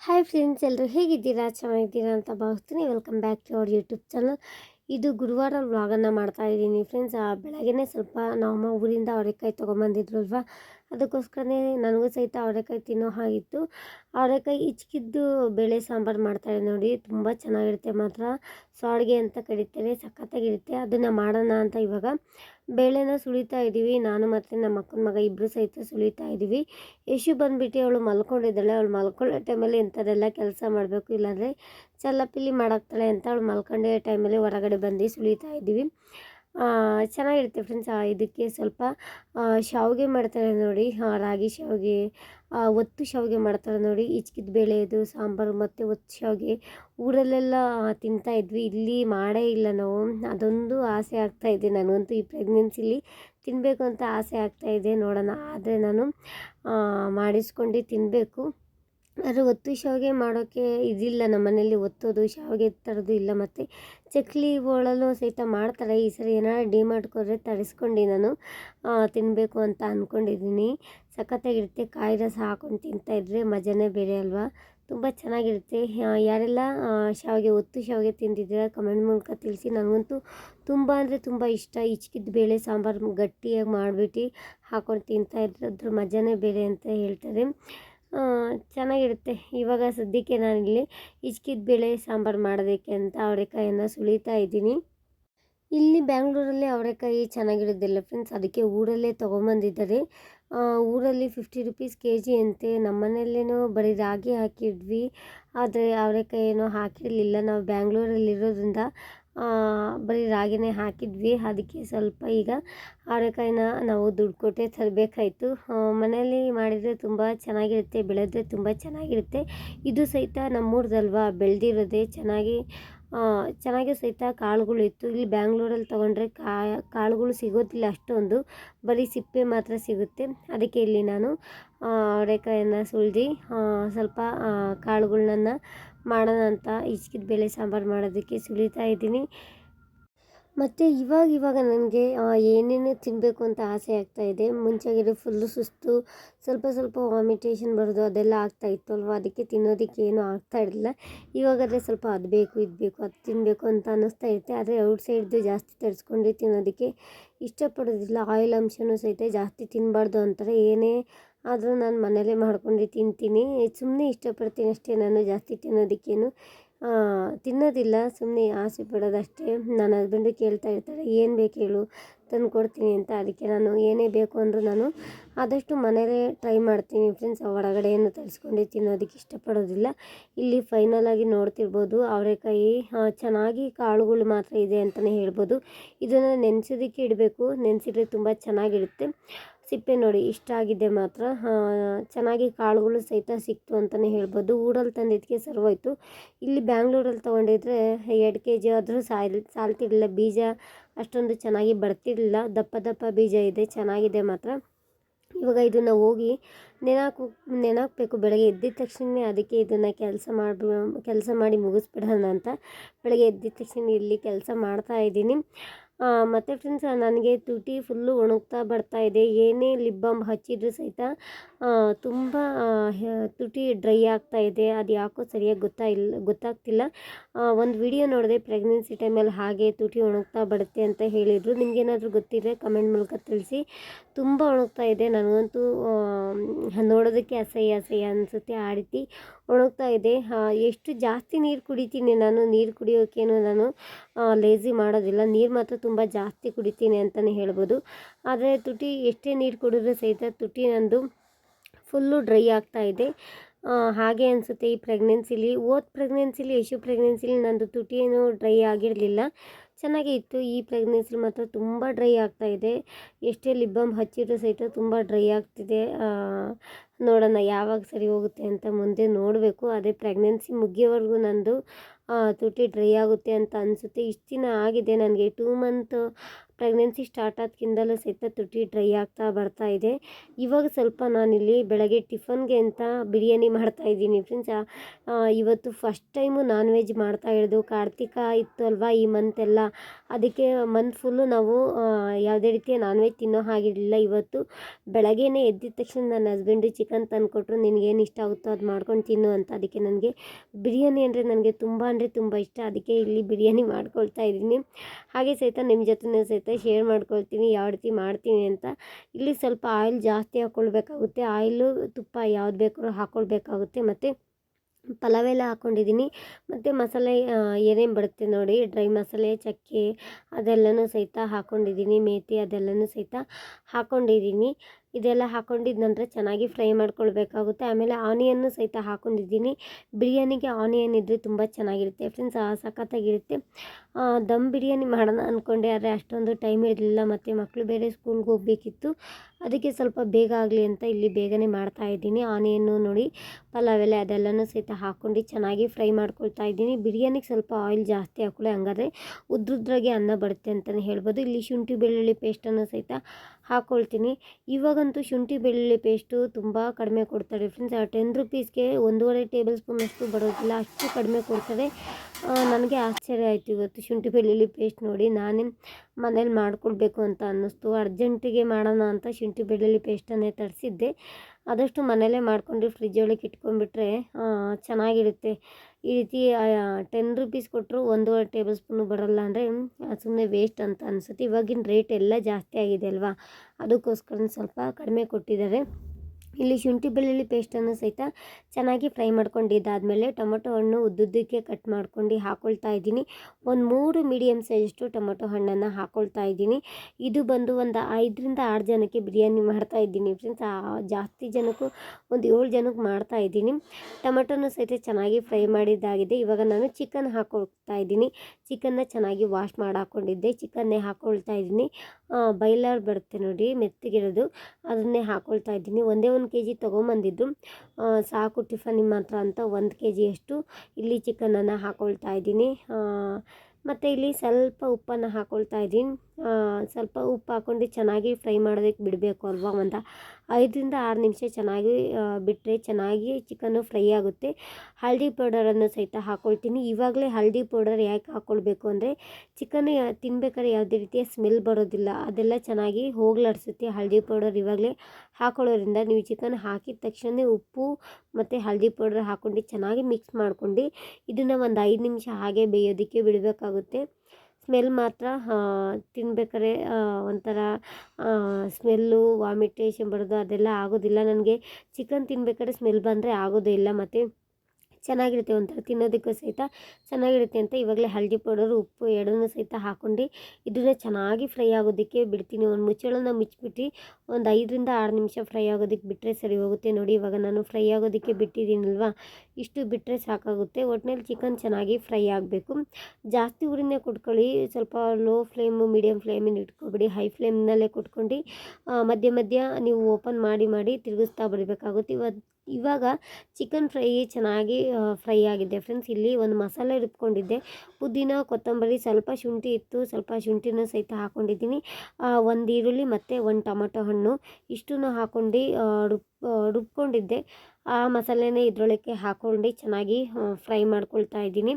Hi friends ಎಲ್ಲರೂ ಹೇಗಿದ್ದೀರಾ? ಚೆನ್ನಾಗಿದ್ದೀರಾ ಅಂತ ಭಾವಿಸ್ತೀನಿ. Welcome back to our YouTube channel ಇದು ಗುರುವಾರ ವ್ಲಾಗನ್ನು ಮಾಡ್ತಾ ಇದ್ದೀನಿ ಫ್ರೆಂಡ್ಸ್ ಬೆಳಗ್ಗೆ ಸ್ವಲ್ಪ ನಮ್ಮ ಊರಿಂದ ಅವರೆಕಾಯಿ ಅಲ್ವಾ ಅದಕ್ಕೋಸ್ಕರನೇ ನನಗೂ ಸಹಿತ ಅವರೆಕಾಯಿ ತಿನ್ನೋ ಹಾಗಿತ್ತು. ಅವರೆಕಾಯಿ ಹಿಚ್ಕಿದ್ದು ಬೇಳೆ ಸಾಂಬಾರು ಮಾಡ್ತಾರೆ ನೋಡಿ, ತುಂಬ ಚೆನ್ನಾಗಿರುತ್ತೆ ಮಾತ್ರ. ಸಾಡ್ಗೆ ಅಂತ ಕರೀತಾರೆ, ಸಖತ್ತಾಗಿರುತ್ತೆ. ಅದನ್ನು ಮಾಡೋಣ ಅಂತ ಇವಾಗ ಬೇಳೆನ ಸುಳಿತಾ ಇದ್ದೀವಿ. ನಾನು ಮತ್ತು ನಮ್ಮ ಅಕ್ಕನ ಮಗ ಇಬ್ಬರು ಸಹಿತ ಸುಳಿತಾ ಇದ್ದೀವಿ. ಯಶು ಬಂದುಬಿಟ್ಟು ಅವಳು ಮಲ್ಕೊಂಡಿದ್ದಾಳೆ. ಅವಳು ಮಲ್ಕೊಳ್ಳೋ ಟೈಮಲ್ಲಿ ಇಂಥದ್ದೆಲ್ಲ ಕೆಲಸ ಮಾಡಬೇಕು. ಇಲ್ಲಾಂದರೆ ಚಲ್ಲಪಿಲ್ಲಿ ಮಾಡಾಕ್ತಾಳೆ ಅಂತ ಅವಳು ಮಲ್ಕೊಂಡೇ ಟೈಮಲ್ಲಿ ಹೊರಗಡೆ ಬಂದು ಸುಳಿತಾ ಇದ್ದೀವಿ. ಚೆನ್ನಾಗಿರುತ್ತೆ ಫ್ರೆಂಡ್ಸ್ ಇದಕ್ಕೆ ಸ್ವಲ್ಪ ಶಾವಿಗೆ ಮಾಡ್ತಾರೆ ನೋಡಿ. ರಾಗಿ ಶಾವಿಗೆ ಒತ್ತು ಶಾವಿಗೆ ಮಾಡ್ತಾರೆ ನೋಡಿ. ಹಿಚ್ಕಿದ ಬೇಳೆದು ಸಾಂಬಾರು ಮತ್ತು ಒತ್ತು ಶಾವಿಗೆ. ಊರಲ್ಲೆಲ್ಲ ತಿಂತಾ ಇದ್ವಿ. ಇಲ್ಲಿ ಮಾಡೇ ಇಲ್ಲ ನಾವು. ಅದೊಂದು ಆಸೆ ಆಗ್ತಾ ಇದೆ ನನಗಂತೂ. ಈ ಪ್ರೆಗ್ನೆನ್ಸಿಲಿ ತಿನ್ನಬೇಕು ಅಂತ ಆಸೆ ಆಗ್ತಾ ಇದೆ ನೋಡೋಣ. ಆದರೆ ನಾನು ಮಾಡಿಸ್ಕೊಂಡು ತಿನ್ನಬೇಕು ಆದರೆ ಒತ್ತು ಶಾವಿಗೆ ಮಾಡೋಕ್ಕೆ ಇದಿಲ್ಲ, ನಮ್ಮ ಮನೇಲಿ ಒತ್ತೋದು, ಶಾವಿಗೆ ತರೋದು ಇಲ್ಲ. ಮತ್ತು ಚಕ್ಲಿ ಒಳಲು ಸಹಿತ ಮಾಡ್ತಾರೆ. ಈ ಸರಿ ಏನಾರು ಡಿ ಮಾಡ್ಕೊಂಡ್ರೆ ತರಿಸ್ಕೊಂಡು ನಾನು ತಿನ್ನಬೇಕು ಅಂತ ಅಂದ್ಕೊಂಡಿದ್ದೀನಿ ಸಖತ್ತಾಗಿರುತ್ತೆ. ಕಾಯಿ ರಸ ಹಾಕೊಂಡು ತಿಂತಾಯಿದ್ರೆ ಮಜಾನೇ ಬೇರೆ ಅಲ್ವಾ? ತುಂಬ ಚೆನ್ನಾಗಿರುತ್ತೆ. ಯಾರೆಲ್ಲ ಶಾವಿಗೆ, ಒತ್ತು ಶಾವಿಗೆ ತಿಂದಿದ್ದೀರಾ, ಕಮೆಂಟ್ ಮೂಲಕ ತಿಳಿಸಿ. ನನಗಂತೂ ತುಂಬ ಅಂದರೆ ತುಂಬ ಇಷ್ಟ. ಇಚ್ಕಿದ ಬೇಳೆ ಸಾಂಬಾರು ಗಟ್ಟಿಯಾಗಿ ಮಾಡಿಬಿಟ್ಟು ಹಾಕೊಂಡು ತಿಂತಾಯಿದ್ರೆ ಅದ್ರ ಮಜಾನೇ ಬೇರೆ ಅಂತ ಹೇಳ್ತಾರೆ. ಚೆನ್ನಾಗಿರುತ್ತೆ. ಇವಾಗ ಸದ್ಯಕ್ಕೆ ನಾನಿಲ್ಲಿ ಹಿಚ್ಕಿದ ಬೇಳೆ ಸಾಂಬಾರು ಮಾಡೋದಕ್ಕೆ ಅಂತ ಅವರೆಕಾಯನ್ನು ಸುಳಿತಾ ಇದ್ದೀನಿ. ಇಲ್ಲಿ ಬ್ಯಾಂಗ್ಳೂರಲ್ಲಿ ಅವರೆಕಾಯಿ ಚೆನ್ನಾಗಿರೋದಿಲ್ಲ ಫ್ರೆಂಡ್ಸ್, ಅದಕ್ಕೆ ಊರಲ್ಲೇ ತೊಗೊಂಬಂದಿದ್ದಾರೆ. ಊರಲ್ಲಿ ಫಿಫ್ಟಿ ರುಪೀಸ್ ಕೆ ಜಿ ಅಂತೆ. ನಮ್ಮ ಮನೆಯಲ್ಲೇನೋ ಬರೀ ರಾಗಿ ಹಾಕಿದ್ವಿ, ಆದರೆ ಅವರೆಕಾಯಿ ಏನೋ ಹಾಕಿರಲಿಲ್ಲ. ನಾವು ಬ್ಯಾಂಗ್ಳೂರಲ್ಲಿರೋದ್ರಿಂದ ಬರೀ ರಾಗಿನೇ ಹಾಕಿದ್ವಿ. ಅದಕ್ಕೆ ಸ್ವಲ್ಪ ಈಗ ಅವರೆಕಾಯಿನ ನಾವು ದುಡ್ಡು ಕೊಟ್ಟೆ ತರಬೇಕಾಯ್ತು. ಮನೆಯಲ್ಲಿ ಮಾಡಿದರೆ ತುಂಬ ಚೆನ್ನಾಗಿರುತ್ತೆ, ಬೆಳೆದ್ರೆ ತುಂಬ ಚೆನ್ನಾಗಿರುತ್ತೆ. ಇದು ಸಹಿತ ನಮ್ಮೂರ್ದಲ್ವಾ, ಬೆಳೆದಿರೋದೇ ಚೆನ್ನಾಗಿ ಚೆನ್ನಾಗಿ ಸಹಿತ ಕಾಳುಗಳು ಇತ್ತು ಇಲ್ಲಿ ಬ್ಯಾಂಗ್ಳೂರಲ್ಲಿ ತೊಗೊಂಡ್ರೆ ಕಾಳುಗಳು ಸಿಗೋದಿಲ್ಲ ಅಷ್ಟೊಂದು. ಬರೀ ಸಿಪ್ಪೆ ಮಾತ್ರ ಸಿಗುತ್ತೆ. ಅದಕ್ಕೆ ಇಲ್ಲಿ ನಾನು ಅವರೆಕಾಯನ್ನು ಸುಳಿದು ಸ್ವಲ್ಪ ಕಾಳುಗಳನ್ನ ಮಾಡೋಣ ಅಂತ ಹಿಚ್ಕಿದ ಬೇಳೆ ಸಾಂಬಾರು ಮಾಡೋದಕ್ಕೆ ಸುಲಿತಾ ಇದ್ದೀನಿ. ಮತ್ತು ಇವಾಗ ಇವಾಗ ನನಗೆ ಏನೇನು ತಿನ್ನಬೇಕು ಅಂತ ಆಸೆ ಆಗ್ತಾಯಿದೆ ಮುಂಚೆಗಿರೋ ಫುಲ್ಲು ಸುಸ್ತು, ಸ್ವಲ್ಪ ಸ್ವಲ್ಪ ವಾಮಿಟೇಷನ್ ಬರೋದು ಅದೆಲ್ಲ ಆಗ್ತಾ ಇತ್ತು ಅಲ್ವಾ ಅದಕ್ಕೆ ತಿನ್ನೋದಕ್ಕೆ ಏನೂ ಆಗ್ತಾ ಇರಲಿಲ್ಲ. ಇವಾಗಾದರೆ ಸ್ವಲ್ಪ ಅದು ಬೇಕು, ಇದು ಬೇಕು, ಅದು ತಿನ್ನಬೇಕು ಅಂತ ಅನ್ನಿಸ್ತಾ ಇರುತ್ತೆ. ಆದರೆ ಔಟ್ ಸೈಡ್ದು ಜಾಸ್ತಿ ತರಿಸ್ಕೊಂಡು ತಿನ್ನೋದಕ್ಕೆ ಇಷ್ಟಪಡೋದಿಲ್ಲ. ಆಯಿಲ್ ಅಂಶನೂ ಸಹಿತ ಜಾಸ್ತಿ ತಿನ್ನಬಾರ್ದು ಅಂತಾರೆ. ಏನೇ ಆದರೂ ನಾನು ಮನೇಲೇ ಮಾಡ್ಕೊಂಡು ತಿಂತೀನಿ. ಸುಮ್ಮನೆ ಇಷ್ಟಪಡ್ತೀನಿ ಅಷ್ಟೇ ನಾನು ಜಾಸ್ತಿ ತಿನ್ನೋದಕ್ಕೇನು. ತಿನ್ನೋದಿಲ್ಲ ಸುಮ್ಮನೆ ಆಸೆ ಪಡೋದಷ್ಟೇ. ನನ್ನ ಹಸ್ಬೆಂಡು ಕೇಳ್ತಾ ಇರ್ತಾರೆ ಏನು ಬೇಕು ಹೇಳು, ತಂದು ಕೊಡ್ತೀನಿ ಅಂತ. ಅದಕ್ಕೆ ನಾನು ಏನೇ ಬೇಕು ಅಂದರೂ ನಾನು ಆದಷ್ಟು ಮನೇಲೇ ಟ್ರೈ ಮಾಡ್ತೀನಿ. ಫ್ರೆಂಡ್ಸ್ ಹೊರಗಡೆ ಏನು ತರಿಸ್ಕೊಂಡು ತಿನ್ನೋದಕ್ಕೆ ಇಷ್ಟಪಡೋದಿಲ್ಲ. ಇಲ್ಲಿ ಫೈನಲ್ ಆಗಿ ನೋಡ್ತಿರ್ಬೋದು, ಅವರೆಕಾಯಿ ಚೆನ್ನಾಗಿ ಕಾಳುಗಳು ಮಾತ್ರ ಇದೆ ಅಂತಲೇ ಹೇಳ್ಬೋದು. ಇದನ್ನು ನೆನೆಸೋದಕ್ಕೆ ಇಡಬೇಕು. ನೆನೆಸಿದ್ರೆ ತುಂಬ ಚೆನ್ನಾಗಿರುತ್ತೆ. ಸಿಪ್ಪೆ ನೋಡಿ ಇಷ್ಟ ಆಗಿದೆ ಮಾತ್ರ. ಚೆನ್ನಾಗಿ ಕಾಳುಗಳು ಸಹಿತ ಸಿಕ್ತು ಅಂತಲೇ ಹೇಳ್ಬೋದು. ಊರಲ್ಲಿ ತಂದಿದ್ದಕ್ಕೆ ಸರ್ವಾಯಿತು. ಇಲ್ಲಿ ಬ್ಯಾಂಗ್ಳೂರಲ್ಲಿ ತೊಗೊಂಡಿದ್ರೆ ಎರಡು ಕೆ ಜಿ ಆದರೂ ಸಾಲ್ ಸಾಲ್ತಿರಲಿಲ್ಲ. ಬೀಜ ಅಷ್ಟೊಂದು ಚೆನ್ನಾಗಿ ಬರ್ತಿರಲಿಲ್ಲ. ದಪ್ಪ ದಪ್ಪ ಬೀಜ ಇದೆ, ಚೆನ್ನಾಗಿದೆ ಮಾತ್ರ. ಇವಾಗ ಇದನ್ನು ಹೋಗಿ ನೆನಾಕು, ನೆನಾಕಬೇಕು. ಬೆಳಗ್ಗೆ ಎದ್ದಿದ ತಕ್ಷಣ ಅದಕ್ಕೆ ಇದನ್ನು ಕೆಲಸ ಮಾಡಿ ಕೆಲಸ ಮಾಡಿ ಮುಗಿಸ್ಬಿಡೋಣ ಅಂತ ಬೆಳಗ್ಗೆ ಎದ್ದಿದ ತಕ್ಷಣ ಇಲ್ಲಿ ಕೆಲಸ ಮಾಡ್ತಾ ಇದ್ದೀನಿ. ಮತ್ತು ಫ್ರೆಂಡ್ಸ್ ನನಗೆ ತುಟಿ ಫುಲ್ಲು ಒಣಗ್ತಾ ಬರ್ತಾ ಇದೆ. ಏನೇ ಲಿಪ್ ಬಾಮ್ ಹಚ್ಚಿದ್ರು ಸಹಿತ ತುಂಬ ತುಟಿ ಡ್ರೈ ಆಗ್ತಾ ಇದೆ. ಅದು ಯಾಕೋ ಸರಿಯಾಗಿ ಗೊತ್ತಾ ಇಲ್ಲ ಗೊತ್ತಾಗ್ತಿಲ್ಲ. ಒಂದು ವಿಡಿಯೋ ನೋಡಿದೆ ಪ್ರೆಗ್ನೆನ್ಸಿ ಟೈಮಲ್ಲಿ ಹಾಗೆ ತುಟಿ ಒಣಗ್ತಾ ಬರುತ್ತೆ ಅಂತ ಹೇಳಿದರು. ನಿಮಗೇನಾದರೂ ಗೊತ್ತಿದ್ರೆ ಕಮೆಂಟ್ ಮೂಲಕ ತಿಳಿಸಿ. ತುಂಬ ಒಣಗ್ತಾ ಇದೆ. ನನಗಂತೂ ನೋಡೋದಕ್ಕೆ ಅಸಹ್ಯ ಅಸಹ್ಯ ಅನಿಸುತ್ತೆ ಆ ರೀತಿ ಒಣಗ್ತಾ ಇದೆ. ಎಷ್ಟು ಜಾಸ್ತಿ ನೀರು ಕುಡಿತೀನಿ ನಾನು, ನೀರು ಕುಡಿಯೋಕ್ಕೇನು ನಾನು. ಲೇಸಿ ಮಾಡೋದಿಲ್ಲ. ನೀರು ಮಾತ್ರ ತುಂಬ ಜಾಸ್ತಿ ಕುಡಿತೀನಿ ಅಂತಲೇ ಹೇಳ್ಬೋದು. ಆದರೆ ತುಟಿ ಎಷ್ಟೇ ನೀರು ಕುಡಿದ್ರೂ ಸಹಿತ ತುಟಿ ನಂದು ಫುಲ್ಲು ಡ್ರೈ ಆಗ್ತಾ ಇದೆ. ಹಾಗೆ ಅನಿಸುತ್ತೆ ಈ ಪ್ರೆಗ್ನೆನ್ಸಿಲಿ ಓದ್ ಪ್ರೆಗ್ನೆನ್ಸಿಲಿ ಯಶು ಪ್ರೆಗ್ನೆನ್ಸಿಲಿ ನಂದು ತುಟಿ ಏನು ಡ್ರೈ ಆಗಿರಲಿಲ್ಲ. ಚೆನ್ನಾಗೇ ಇತ್ತು. ಈ ಪ್ರೆಗ್ನೆನ್ಸಿಲಿ ಮಾತ್ರ ತುಂಬ ಡ್ರೈ ಆಗ್ತಾ ಇದೆ. ಎಷ್ಟೇ ಲಿಪ್ ಬಾಮ್ ಹಚ್ಚಿದ್ರು ಸಹಿತ ತುಂಬ ಡ್ರೈ ಆಗ್ತಿದೆ. ನೋಡೋಣ ಯಾವಾಗ ಸರಿ ಹೋಗುತ್ತೆ ಅಂತ ಮುಂದೆ ನೋಡಬೇಕು. ಅದೇ ಪ್ರೆಗ್ನೆನ್ಸಿ ಮುಗಿಯೋವರೆಗೂ ನಂದು ತುಟಿ ಡ್ರೈ ಆಗುತ್ತೆ ಅಂತ ಅನಿಸುತ್ತೆ. ಇಷ್ಟು ದಿನ ಆಗಿದೆ ನನಗೆ. ಟೂ ಮಂತ್ ಪ್ರೆಗ್ನೆನ್ಸಿ ಸ್ಟಾರ್ಟ್ ಆದಕ್ಕಿಂತಲೂ ಸಹಿತ ತುಟಿ ಡ್ರೈ ಆಗ್ತಾ ಬರ್ತಾ ಇದೆ. ಇವಾಗ ಸ್ವಲ್ಪ ನಾನಿಲ್ಲಿ ಬೆಳಗ್ಗೆ ಟಿಫನ್ಗೆ ಅಂತ ಬಿರಿಯಾನಿ ಮಾಡ್ತಾ ಇದ್ದೀನಿ ಫ್ರೆಂಡ್ಸ್ ಇವತ್ತು ಫಸ್ಟ್ ಟೈಮು ನಾನ್ ವೆಜ್ ಮಾಡ್ತಾ ಇರೋದು. ಕಾರ್ತಿಕ ಇತ್ತು ಅಲ್ವಾ ಈ ಮಂತ್ ಎಲ್ಲ. ಅದಕ್ಕೆ ಮಂತ್ ಫುಲ್ಲು ನಾವು ಯಾವುದೇ ರೀತಿಯ ನಾನ್ ವೆಜ್ ತಿನ್ನೋ ಹಾಗಿರಲಿಲ್ಲ. ಇವತ್ತು ಬೆಳಗ್ಗೆನೇ ಎದ್ದಿದ ತಕ್ಷಣ ನನ್ನ ಹಸ್ಬೆಂಡು ಚಿಕನ್ ತಂದುಕೊಟ್ರು. ನಿನಗೇನು ಇಷ್ಟ ಆಗುತ್ತೋ ಅದು ಮಾಡ್ಕೊಂಡು ತಿನ್ನು ಅಂತ. ಅದಕ್ಕೆ ನನಗೆ ಬಿರಿಯಾನಿ ಅಂದರೆ ನನಗೆ ತುಂಬ ಅಂದರೆ ತುಂಬ ಇಷ್ಟ. ಅದಕ್ಕೆ ಇಲ್ಲಿ ಬಿರಿಯಾನಿ ಮಾಡ್ಕೊಳ್ತಾ ಇದ್ದೀನಿ. ಹಾಗೆ ಸಹಿತ ನಿಮ್ಮ ಜೊತೆ ಸಹಿತ ಶೇರ್ ಮಾಡ್ಕೊಳ್ತೀನಿ, ಯಾವ ರೀತಿ ಮಾಡ್ತೀನಿ ಅಂತ. ಇಲ್ಲಿ ಸ್ವಲ್ಪ ಆಯಿಲ್ ಜಾಸ್ತಿ ಹಾಕ್ಕೊಳ್ಬೇಕಾಗುತ್ತೆ ಆಯಿಲು ತುಪ್ಪ ಯಾವ್ದು ಬೇಕಾದ್ರೂ ಹಾಕ್ಕೊಳ್ಬೇಕಾಗುತ್ತೆ ಮತ್ತು ಪಲಾವೆಲ್ಲ ಹಾಕ್ಕೊಂಡಿದ್ದೀನಿ ಮತ್ತು ಮಸಾಲೆ ಏನೇನು ಬರುತ್ತೆ ನೋಡಿ. ಡ್ರೈ ಮಸಾಲೆ, ಚಕ್ಕೆ ಅದೆಲ್ಲನೂ ಸಹಿತ ಹಾಕ್ಕೊಂಡಿದ್ದೀನಿ ಮೇತಿ ಅದೆಲ್ಲನೂ ಸಹಿತ ಹಾಕ್ಕೊಂಡಿದ್ದೀನಿ ಇದೆಲ್ಲ ಹಾಕೊಂಡಿದ ನಂತರ ಚೆನ್ನಾಗಿ ಫ್ರೈ ಮಾಡ್ಕೊಳ್ಬೇಕಾಗುತ್ತೆ. ಆಮೇಲೆ ಆನಿಯನ್ನು ಸಹಿತ ಹಾಕೊಂಡಿದ್ದೀನಿ. ಬಿರಿಯಾನಿಗೆ ಆನಿಯನ್ ಇದ್ದರೆ ತುಂಬ ಚೆನ್ನಾಗಿರುತ್ತೆ ಫ್ರೆಂಡ್ಸ್ ಸಖತ್ತಾಗಿರುತ್ತೆ. ದಮ್ ಬಿರಿಯಾನಿ ಮಾಡೋಣ ಅಂದ್ಕೊಂಡೆ ಆದರೆ ಅಷ್ಟೊಂದು ಟೈಮ್ ಇರಲಿಲ್ಲ. ಮತ್ತು ಮಕ್ಕಳು ಬೇರೆ ಸ್ಕೂಲ್ಗೆ ಹೋಗಬೇಕಿತ್ತು. ಅದಕ್ಕೆ ಸ್ವಲ್ಪ ಬೇಗ ಆಗಲಿ ಅಂತ ಇಲ್ಲಿ ಬೇಗನೆ ಮಾಡ್ತಾ ಇದ್ದೀನಿ. ಆನಿಯನ್ನು ನೋಡಿ ಪಲಾವ್ ಎಲೆ ಅದೆಲ್ಲನೂ ಸಹಿತ ಹಾಕ್ಕೊಂಡು ಚೆನ್ನಾಗಿ ಫ್ರೈ ಮಾಡ್ಕೊಳ್ತಾ ಇದ್ದೀನಿ. ಬಿರಿಯಾನಿಗೆ ಸ್ವಲ್ಪ ಆಯಿಲ್ ಜಾಸ್ತಿ ಹಾಕೊಳ್ಳಿ ಹಂಗಾದ್ರೆ ಉದ್ರುದ್ರಾಗೆ ಅನ್ನ ಬರುತ್ತೆ ಅಂತಲೇ ಹೇಳ್ಬೋದು. ಇಲ್ಲಿ ಶುಂಠಿ ಬೆಳ್ಳುಳ್ಳಿ ಪೇಸ್ಟನ್ನು ಸಹಿತ ಹಾಕ್ಕೊಳ್ತೀನಿ ಇವಾಗಂತೂ ಶುಂಠಿ ಬೆಳ್ಳುಳ್ಳಿ ಪೇಸ್ಟು ತುಂಬ ಕಡಿಮೆ ಕೊಡ್ತಾರೆ ಫ್ರೆಂಡ್ಸ್. ಟೆನ್ ರುಪೀಸ್ಗೆ ಒಂದೂವರೆ ಟೇಬಲ್ ಸ್ಪೂನ್ ಅಷ್ಟು ಬರೋದಿಲ್ಲ ಅಷ್ಟು ಕಡಿಮೆ ಕೊಡ್ತಾರೆ. ನನಗೆ ಆಶ್ಚರ್ಯ ಆಯಿತು ಇವತ್ತು ಶುಂಠಿ ಬೆಳ್ಳುಳ್ಳಿ ಪೇಸ್ಟ್ ನೋಡಿ ನಾನೇ ಮನೇಲಿ ಮಾಡಿಕೊಡ್ಬೇಕು ಅಂತ ಅನ್ನಿಸ್ತು. ಅರ್ಜೆಂಟಿಗೆ ಮಾಡೋಣ ಅಂತ ಶುಂಠಿ ಬೆಳ್ಳುಳ್ಳಿ ಪೇಸ್ಟನ್ನೇ ತರಿಸಿದ್ದೆ. ಆದಷ್ಟು ಮನೇಲೇ ಮಾಡ್ಕೊಂಡು ಫ್ರಿಜ್ ಒಳಗೆ ಇಟ್ಕೊಂಡ್ಬಿಟ್ರೆ ಚೆನ್ನಾಗಿರುತ್ತೆ. ಈ ರೀತಿ ಟೆನ್ ರುಪೀಸ್ ಕೊಟ್ಟರು ಒಂದೂವರೆ ಟೇಬಲ್ ಸ್ಪೂನು ಬರೋಲ್ಲ ಅಂದರೆ ಸುಮ್ಮನೆ ವೇಸ್ಟ್ ಅಂತ ಅನಿಸುತ್ತೆ. ಇವಾಗಿನ ರೇಟ್ ಎಲ್ಲ ಜಾಸ್ತಿ ಆಗಿದೆ ಅಲ್ವಾ? ಅದಕ್ಕೋಸ್ಕರ ಸ್ವಲ್ಪ ಕಡಿಮೆ ಕೊಟ್ಟಿದ್ದಾರೆ. ಇಲ್ಲಿ ಶುಂಠಿ ಬೆಳ್ಳುಳ್ಳಿ ಪೇಸ್ಟನ್ನು ಸಹಿತ ಚೆನ್ನಾಗಿ ಫ್ರೈ ಮಾಡ್ಕೊಂಡಿದ್ದಾದಮೇಲೆ ಟೊಮೊಟೊ ಹಣ್ಣು ಉದ್ದುದ್ದಕ್ಕೆ ಕಟ್ ಮಾಡ್ಕೊಂಡು ಹಾಕ್ಕೊಳ್ತಾ ಇದ್ದೀನಿ. ಒಂದು ಮೂರು ಮೀಡಿಯಮ್ ಸೈಜಷ್ಟು ಟೊಮೊಟೊ ಹಣ್ಣನ್ನು ಹಾಕ್ಕೊಳ್ತಾ ಇದ್ದೀನಿ. ಇದು ಬಂದು ಒಂದು ಐದರಿಂದ ಆರು ಜನಕ್ಕೆ ಬಿರಿಯಾನಿ ಮಾಡ್ತಾ ಇದ್ದೀನಿ ಫ್ರೆಂಡ್ಸ್ ಜಾಸ್ತಿ ಜನಕ್ಕೂ ಒಂದು ಏಳು ಜನಕ್ಕೆ ಮಾಡ್ತಾ ಇದ್ದೀನಿ. ಟೊಮೊಟೊನೂ ಸಹಿತ ಚೆನ್ನಾಗಿ ಫ್ರೈ ಮಾಡಿದ್ದಾಗಿದೆ. ಇವಾಗ ನಾನು ಚಿಕನ್ ಹಾಕ್ಕೊಳ್ತಾ ಇದ್ದೀನಿ. ಚಿಕನ್ನ ಚೆನ್ನಾಗಿ ವಾಶ್ ಮಾಡಿ ಹಾಕ್ಕೊಂಡಿದ್ದೆ ಚಿಕನ್ನೇ ಹಾಕ್ಕೊಳ್ತಾ ಇದ್ದೀನಿ. ಬೈಲರ್ ಬರುತ್ತೆ ನೋಡಿ, ಮೆತ್ತಗಿರೋದು. ಅದನ್ನೇ ಹಾಕ್ಕೊಳ್ತಾ ಇದ್ದೀನಿ. ಒಂದೇ ಒಂದು ಕೆ ಜಿ ತೊಗೊಂಬಂದಿದ್ದು ಸಾಕು ಸಾಕು ನಿಮ್ಮ ಹತ್ರ ಅಂತ ಒಂದು ಕೆ ಜಿಯಷ್ಟು ಇಲ್ಲಿ ಚಿಕನನ್ನು ಹಾಕ್ಕೊಳ್ತಾ ಇದ್ದೀನಿ. ಮತ್ತು ಇಲ್ಲಿ ಸ್ವಲ್ಪ ಉಪ್ಪನ್ನು ಹಾಕ್ಕೊಳ್ತಾ ಇದ್ದೀನಿ. ಸ್ವಲ್ಪ ಉಪ್ಪು ಹಾಕ್ಕೊಂಡು ಚೆನ್ನಾಗಿ ಫ್ರೈ ಮಾಡೋದಕ್ಕೆ ಬಿಡಬೇಕು ಅಲ್ವಾ ಒಂದು ಐದರಿಂದ ಆರು ನಿಮಿಷ ಚೆನ್ನಾಗಿ ಬಿಟ್ಟರೆ ಚೆನ್ನಾಗಿ ಚಿಕನ್ನು ಫ್ರೈ ಆಗುತ್ತೆ. ಹಳದಿ ಪೌಡರನ್ನು ಸಹಿತ ಹಾಕ್ಕೊಳ್ತೀನಿ ಇವಾಗಲೇ ಹಳದಿ ಪೌಡರ್ ಯಾಕೆ ಹಾಕ್ಕೊಳ್ಬೇಕು ಅಂದರೆ ಚಿಕನ್ ತಿನ್ಬೇಕಾದ್ರೆ ಯಾವುದೇ ರೀತಿಯ ಸ್ಮೆಲ್ ಬರೋದಿಲ್ಲ. ಅದೆಲ್ಲ ಚೆನ್ನಾಗಿ ಹೋಗ್ಲಾಡಿಸುತ್ತೆ ಹಳದಿ ಪೌಡರ್ ಇವಾಗಲೇ ಹಾಕೊಳ್ಳೋದ್ರಿಂದ. ನೀವು ಚಿಕನ್ ಹಾಕಿದ ತಕ್ಷಣ ಉಪ್ಪು ಮತ್ತು ಹಳದಿ ಪೌಡರ್ ಹಾಕ್ಕೊಂಡು ಚೆನ್ನಾಗಿ ಮಿಕ್ಸ್ ಮಾಡ್ಕೊಂಡು ಇದನ್ನು ಒಂದು ಐದು ನಿಮಿಷ ಹಾಗೆ ಬೇಯೋದಕ್ಕೆ ಬಿಡಬೇಕಾಗುತ್ತೆ. ಸ್ಮೆಲ್ ಮಾತ್ರ ತಿನ್ಬೇಕಾದ್ರೆ ಒಂಥರ ಸ್ಮೆಲ್ಲು, ವಾಮಿಟೇಷನ್ ಬರೋದು ಅದೆಲ್ಲ ಆಗೋದಿಲ್ಲ. ನನಗೆ ಚಿಕನ್ ತಿನ್ಬೇಕಾದ್ರೆ ಸ್ಮೆಲ್ ಬಂದರೆ ಆಗೋದೇ ಇಲ್ಲ. ಮತ್ತು ಚೆನ್ನಾಗಿರುತ್ತೆ ಒಂಥರ ತಿನ್ನೋದಕ್ಕೂ ಸಹಿತ ಚೆನ್ನಾಗಿರುತ್ತೆ ಅಂತ ಇವಾಗಲೇ ಹಳದಿ ಪೌಡರು, ಉಪ್ಪು ಎರಡನ್ನೂ ಸಹಿತ ಹಾಕ್ಕೊಂಡು ಇದನ್ನು ಚೆನ್ನಾಗಿ ಫ್ರೈ ಆಗೋದಕ್ಕೆ ಬಿಡ್ತೀನಿ. ಒಂದು ಮುಚ್ಚಳನ್ನ ಮುಚ್ಚಿಬಿಟ್ಟು ಒಂದು ಐದರಿಂದ ಆರು ನಿಮಿಷ ಫ್ರೈ ಆಗೋದಕ್ಕೆ ಬಿಟ್ಟರೆ ಸರಿ ಹೋಗುತ್ತೆ. ನೋಡಿ ಇವಾಗ ನಾನು ಫ್ರೈ ಆಗೋದಕ್ಕೆ ಬಿಟ್ಟಿದ್ದೀನಲ್ವಾ? ಇಷ್ಟು ಬಿಟ್ಟರೆ ಸಾಕಾಗುತ್ತೆ. ಒಟ್ಟಿನಲ್ಲಿ ಚಿಕನ್ ಚೆನ್ನಾಗಿ ಫ್ರೈ ಆಗಬೇಕು. ಜಾಸ್ತಿ ಉರಿನೇ ಕೊಟ್ಕೊಳ್ಳಿ. ಸ್ವಲ್ಪ ಲೋ ಫ್ಲೇಮು ಮೀಡಿಯಮ್ ಫ್ಲೇಮಿನ ಇಟ್ಕೊಬಿಡಿ. ಹೈ ಫ್ಲೇಮ್ನಲ್ಲೇ ಕೊಟ್ಕೊಂಡು ಮಧ್ಯ ಮಧ್ಯ ನೀವು ಓಪನ್ ಮಾಡಿ ಮಾಡಿ ತಿರುಗಿಸ್ತಾ ಬರಬೇಕಾಗುತ್ತೆ. ಇವತ್ತು ಇವಾಗ ಚಿಕನ್ ಫ್ರೈ ಚೆನ್ನಾಗಿ ಫ್ರೈ ಆಗಿದೆ. ಫ್ರೆಂಡ್ಸ್, ಇಲ್ಲಿ ಒಂದು ಮಸಾಲೆ ರುಬ್ಕೊಂಡಿದ್ದೆ. ಪುದೀನ, ಕೊತ್ತಂಬರಿ ಸ್ವಲ್ಪ ಶುಂಠಿ ಇತ್ತು. ಸ್ವಲ್ಪ ಶುಂಠಿನ ಸಹಿತ ಹಾಕ್ಕೊಂಡಿದ್ದೀನಿ ಒಂದು ಈರುಳ್ಳಿ ಮತ್ತು ಒಂದು ಟೊಮೊಟೊ ಹಣ್ಣು. ಇಷ್ಟನ್ನು ಹಾಕ್ಕೊಂಡು ರುಬ್ ರುಬ್ಕೊಂಡಿದ್ದೆ. ಆ ಮಸಾಲೆನೇ ಇದರೊಳಕ್ಕೆ ಹಾಕ್ಕೊಂಡು ಚೆನ್ನಾಗಿ ಫ್ರೈ ಮಾಡ್ಕೊಳ್ತಾ ಇದ್ದೀನಿ.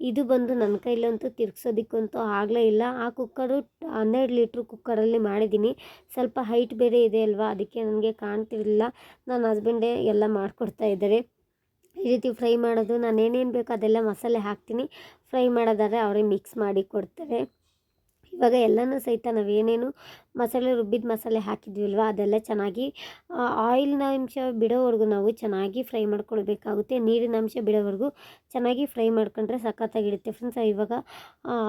ಇದು ಬಂದು ನನ್ನ ಕೈಲಂತೂ ತಿರ್ಗ್ಸೋದಕ್ಕಂತೂ ಆಗಲೇ ಇಲ್ಲ. ಆ ಕುಕ್ಕರು ಹನ್ನೆರಡು ಲೀಟ್ರ್ ಕುಕ್ಕರಲ್ಲಿ ಮಾಡಿದ್ದೀನಿ. ಸ್ವಲ್ಪ ಹೈಟ್ ಬೇರೆ ಇದೆ ಅಲ್ವಾ? ಅದಕ್ಕೆ ನನಗೆ ಕಾಣ್ತಿರಲಿಲ್ಲ. ನನ್ನ ಹಸ್ಬೆಂಡೇ ಎಲ್ಲ ಮಾಡಿಕೊಡ್ತಾ ಇದ್ದಾರೆ. ಈ ರೀತಿ ಫ್ರೈ ಮಾಡೋದು, ನಾನು ಏನೇನು ಬೇಕೋ ಅದೆಲ್ಲ ಮಸಾಲೆ ಹಾಕ್ತೀನಿ. ಫ್ರೈ ಮಾಡೋದಾದ್ರೆ ಅವರೇ ಮಿಕ್ಸ್ ಮಾಡಿ ಕೊಡ್ತಾರೆ. ಇವಾಗ ಎಲ್ಲನೂ ಸಹಿತ ನಾವೇನೇನು ಮಸಾಲೆ ರುಬ್ಬಿದ ಮಸಾಲೆ ಹಾಕಿದ್ವಿಲ್ವ? ಅದೆಲ್ಲ ಚೆನ್ನಾಗಿ ಆಯಿಲ್ನ ಅಂಶ ಬಿಡೋವರೆಗೂ ನಾವು ಚೆನ್ನಾಗಿ ಫ್ರೈ ಮಾಡ್ಕೊಳ್ಬೇಕಾಗುತ್ತೆ. ನೀರಿನ ಅಂಶ ಬಿಡೋವರೆಗೂ ಚೆನ್ನಾಗಿ ಫ್ರೈ ಮಾಡ್ಕೊಂಡ್ರೆ ಸಖತ್ತಾಗಿರುತ್ತೆ ಫ್ರೆಂಡ್ಸ್ ಇವಾಗ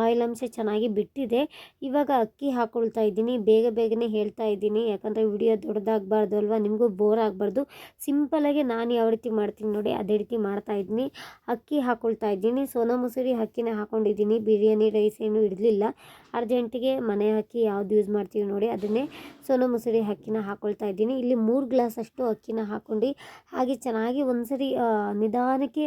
ಆಯಿಲ್ ಅಂಶ ಚೆನ್ನಾಗಿ ಬಿಟ್ಟಿದೆ. ಇವಾಗ ಅಕ್ಕಿ ಹಾಕ್ಕೊಳ್ತಾ ಇದ್ದೀನಿ. ಬೇಗ ಬೇಗನೆ ಹೇಳ್ತಾ ಇದ್ದೀನಿ. ಯಾಕಂದರೆ ವಿಡಿಯೋ ದೊಡ್ಡದಾಗಬಾರ್ದು ಅಲ್ವಾ? ನಿಮಗೂ ಬೋರ್ ಆಗಬಾರ್ದು. ಸಿಂಪಲಾಗಿ ನಾನು ಯಾವ ರೀತಿ ಮಾಡ್ತೀನಿ ನೋಡಿ, ಅದೇ ರೀತಿ ಮಾಡ್ತಾ ಇದ್ದೀನಿ. ಅಕ್ಕಿ ಹಾಕ್ಕೊಳ್ತಾ ಇದ್ದೀನಿ. ಸೋನಾ ಮಸೂರಿ ಅಕ್ಕಿನ ಹಾಕ್ಕೊಂಡಿದ್ದೀನಿ ಬಿರಿಯಾನಿ ರೈಸ್ ಏನು ಇಡಲಿಲ್ಲ. ಅರ್ಜೆಂಟಿಗೆ ಮನೆ ಅಕ್ಕಿ ಯಾವ್ದು ಯೂಸ್ ಮಾಡ್ತೀವಿ ನೋಡಿ ಅದನ್ನೇ ಸೋನ ಮಸೂರಿ ಅಕ್ಕಿನ ಹಾಕ್ಕೊಳ್ತಾ ಇದ್ದೀನಿ. ಇಲ್ಲಿ ಮೂರು ಗ್ಲಾಸ್ ಅಷ್ಟು ಅಕ್ಕಿನ ಹಾಕ್ಕೊಂಡು ಹಾಗೆ ಚೆನ್ನಾಗಿ ಒಂದ್ಸರಿ ನಿಧಾನಕ್ಕೆ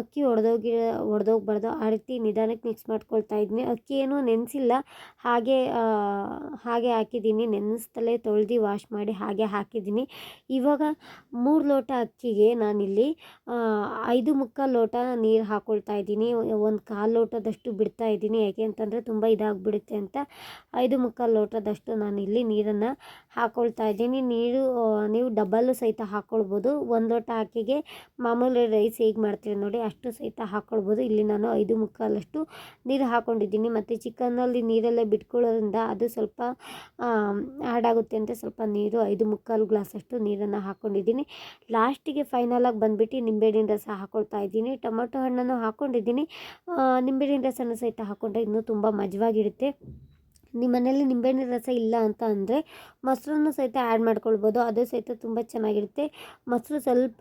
ಅಕ್ಕಿ ಒಡೆದೋಗಿ, ಒಡೆದೋಗ್ಬಾರ್ದು. ಆ ರೀತಿ ನಿಧಾನಕ್ಕೆ ಮಿಕ್ಸ್ ಮಾಡ್ಕೊಳ್ತಾ ಇದ್ದೀನಿ. ಅಕ್ಕಿ ಏನು ನೆನೆಸಿಲ್ಲ. ಹಾಗೆ ಹಾಗೆ ಹಾಕಿದ್ದೀನಿ. ನೆನೆಸ್ತಲೇ ತೊಳೆದು ವಾಶ್ ಮಾಡಿ ಹಾಗೆ ಹಾಕಿದ್ದೀನಿ. ಇವಾಗ ಮೂರು ಲೋಟ ಅಕ್ಕಿಗೆ ನಾನಿಲ್ಲಿ ಐದು ಮುಕ್ಕಾಲು ಲೋಟ ನೀರು ಹಾಕ್ಕೊಳ್ತಾ ಇದ್ದೀನಿ. ಒಂದು ಕಾಲು ಲೋಟದಷ್ಟು ಬಿಡ್ತಾ ಇದ್ದೀನಿ. ಯಾಕೆ ಅಂತಂದರೆ ತುಂಬ ಇದಾಗಿಬಿಡುತ್ತೆ ಅಂತ. ಐದು ಮುಕ್ಕಾಲು ಲೋಟದಷ್ಟು ನಾನು ಇಲ್ಲಿ ನೀರನ್ನು ಹಾಕ್ಕೊಳ್ತಾ ಇದ್ದೀನಿ. ನೀರು ನೀವು ಡಬ್ಬಲ್ಲು ಸಹಿತ ಹಾಕ್ಕೊಳ್ಬೋದು ಒಂದು ಲೋಟ ಅಕ್ಕಿಗೆ ಮಾಮೂಲಿ ರೈಸ್ ಹೇಗೆ ಮಾಡ್ತೀವಿ ನೋಡಿ, ಅಷ್ಟು ಸಹಿತ ಹಾಕ್ಕೊಳ್ಬೋದು ಇಲ್ಲಿ ನಾನು ಐದು ಮುಕ್ಕಾಲಷ್ಟು ನೀರು ಹಾಕ್ಕೊಂಡಿದ್ದೀನಿ ಮತ್ತು ಚಿಕನ್ನಲ್ಲಿ ನೀರೆಲ್ಲ ಬಿಟ್ಕೊಳ್ಳೋದ್ರಿಂದ ಅದು ಸ್ವಲ್ಪ ಆ್ಯಡ್ ಆಗುತ್ತೆ ಅಂತ ಸ್ವಲ್ಪ ನೀರು, ಐದು ಮುಕ್ಕಾಲು ಗ್ಲಾಸಷ್ಟು ನೀರನ್ನು ಹಾಕ್ಕೊಂಡಿದ್ದೀನಿ ಲಾಸ್ಟಿಗೆ ಫೈನಲಾಗಿ ಬಂದುಬಿಟ್ಟು ನಿಂಬೆಹಣ್ಣಿನ ರಸ ಹಾಕ್ಕೊಳ್ತಾ ಇದ್ದೀನಿ. ಟೊಮೊಟೊ ಹಣ್ಣನ್ನು ಹಾಕ್ಕೊಂಡಿದ್ದೀನಿ ನಿಂಬೆಹಣ್ಣಿನ ರಸನ ಸಹಿತ ಹಾಕ್ಕೊಂಡ್ರೆ ಇನ್ನೂ ತುಂಬ ಮಜವಾಗಿರುತ್ತೆ. ನಿಮ್ಮ ಮನೇಲಿ ನಿಂಬೆಹಣ್ಣಿನ ರಸ ಇಲ್ಲ ಅಂತ ಅಂದರೆ ಮೊಸರನ್ನು ಸಹಿತ ಆ್ಯಡ್ ಮಾಡ್ಕೊಳ್ಬೋದು. ಅದು ಸಹಿತ ತುಂಬ ಚೆನ್ನಾಗಿರುತ್ತೆ. ಮೊಸರು ಸ್ವಲ್ಪ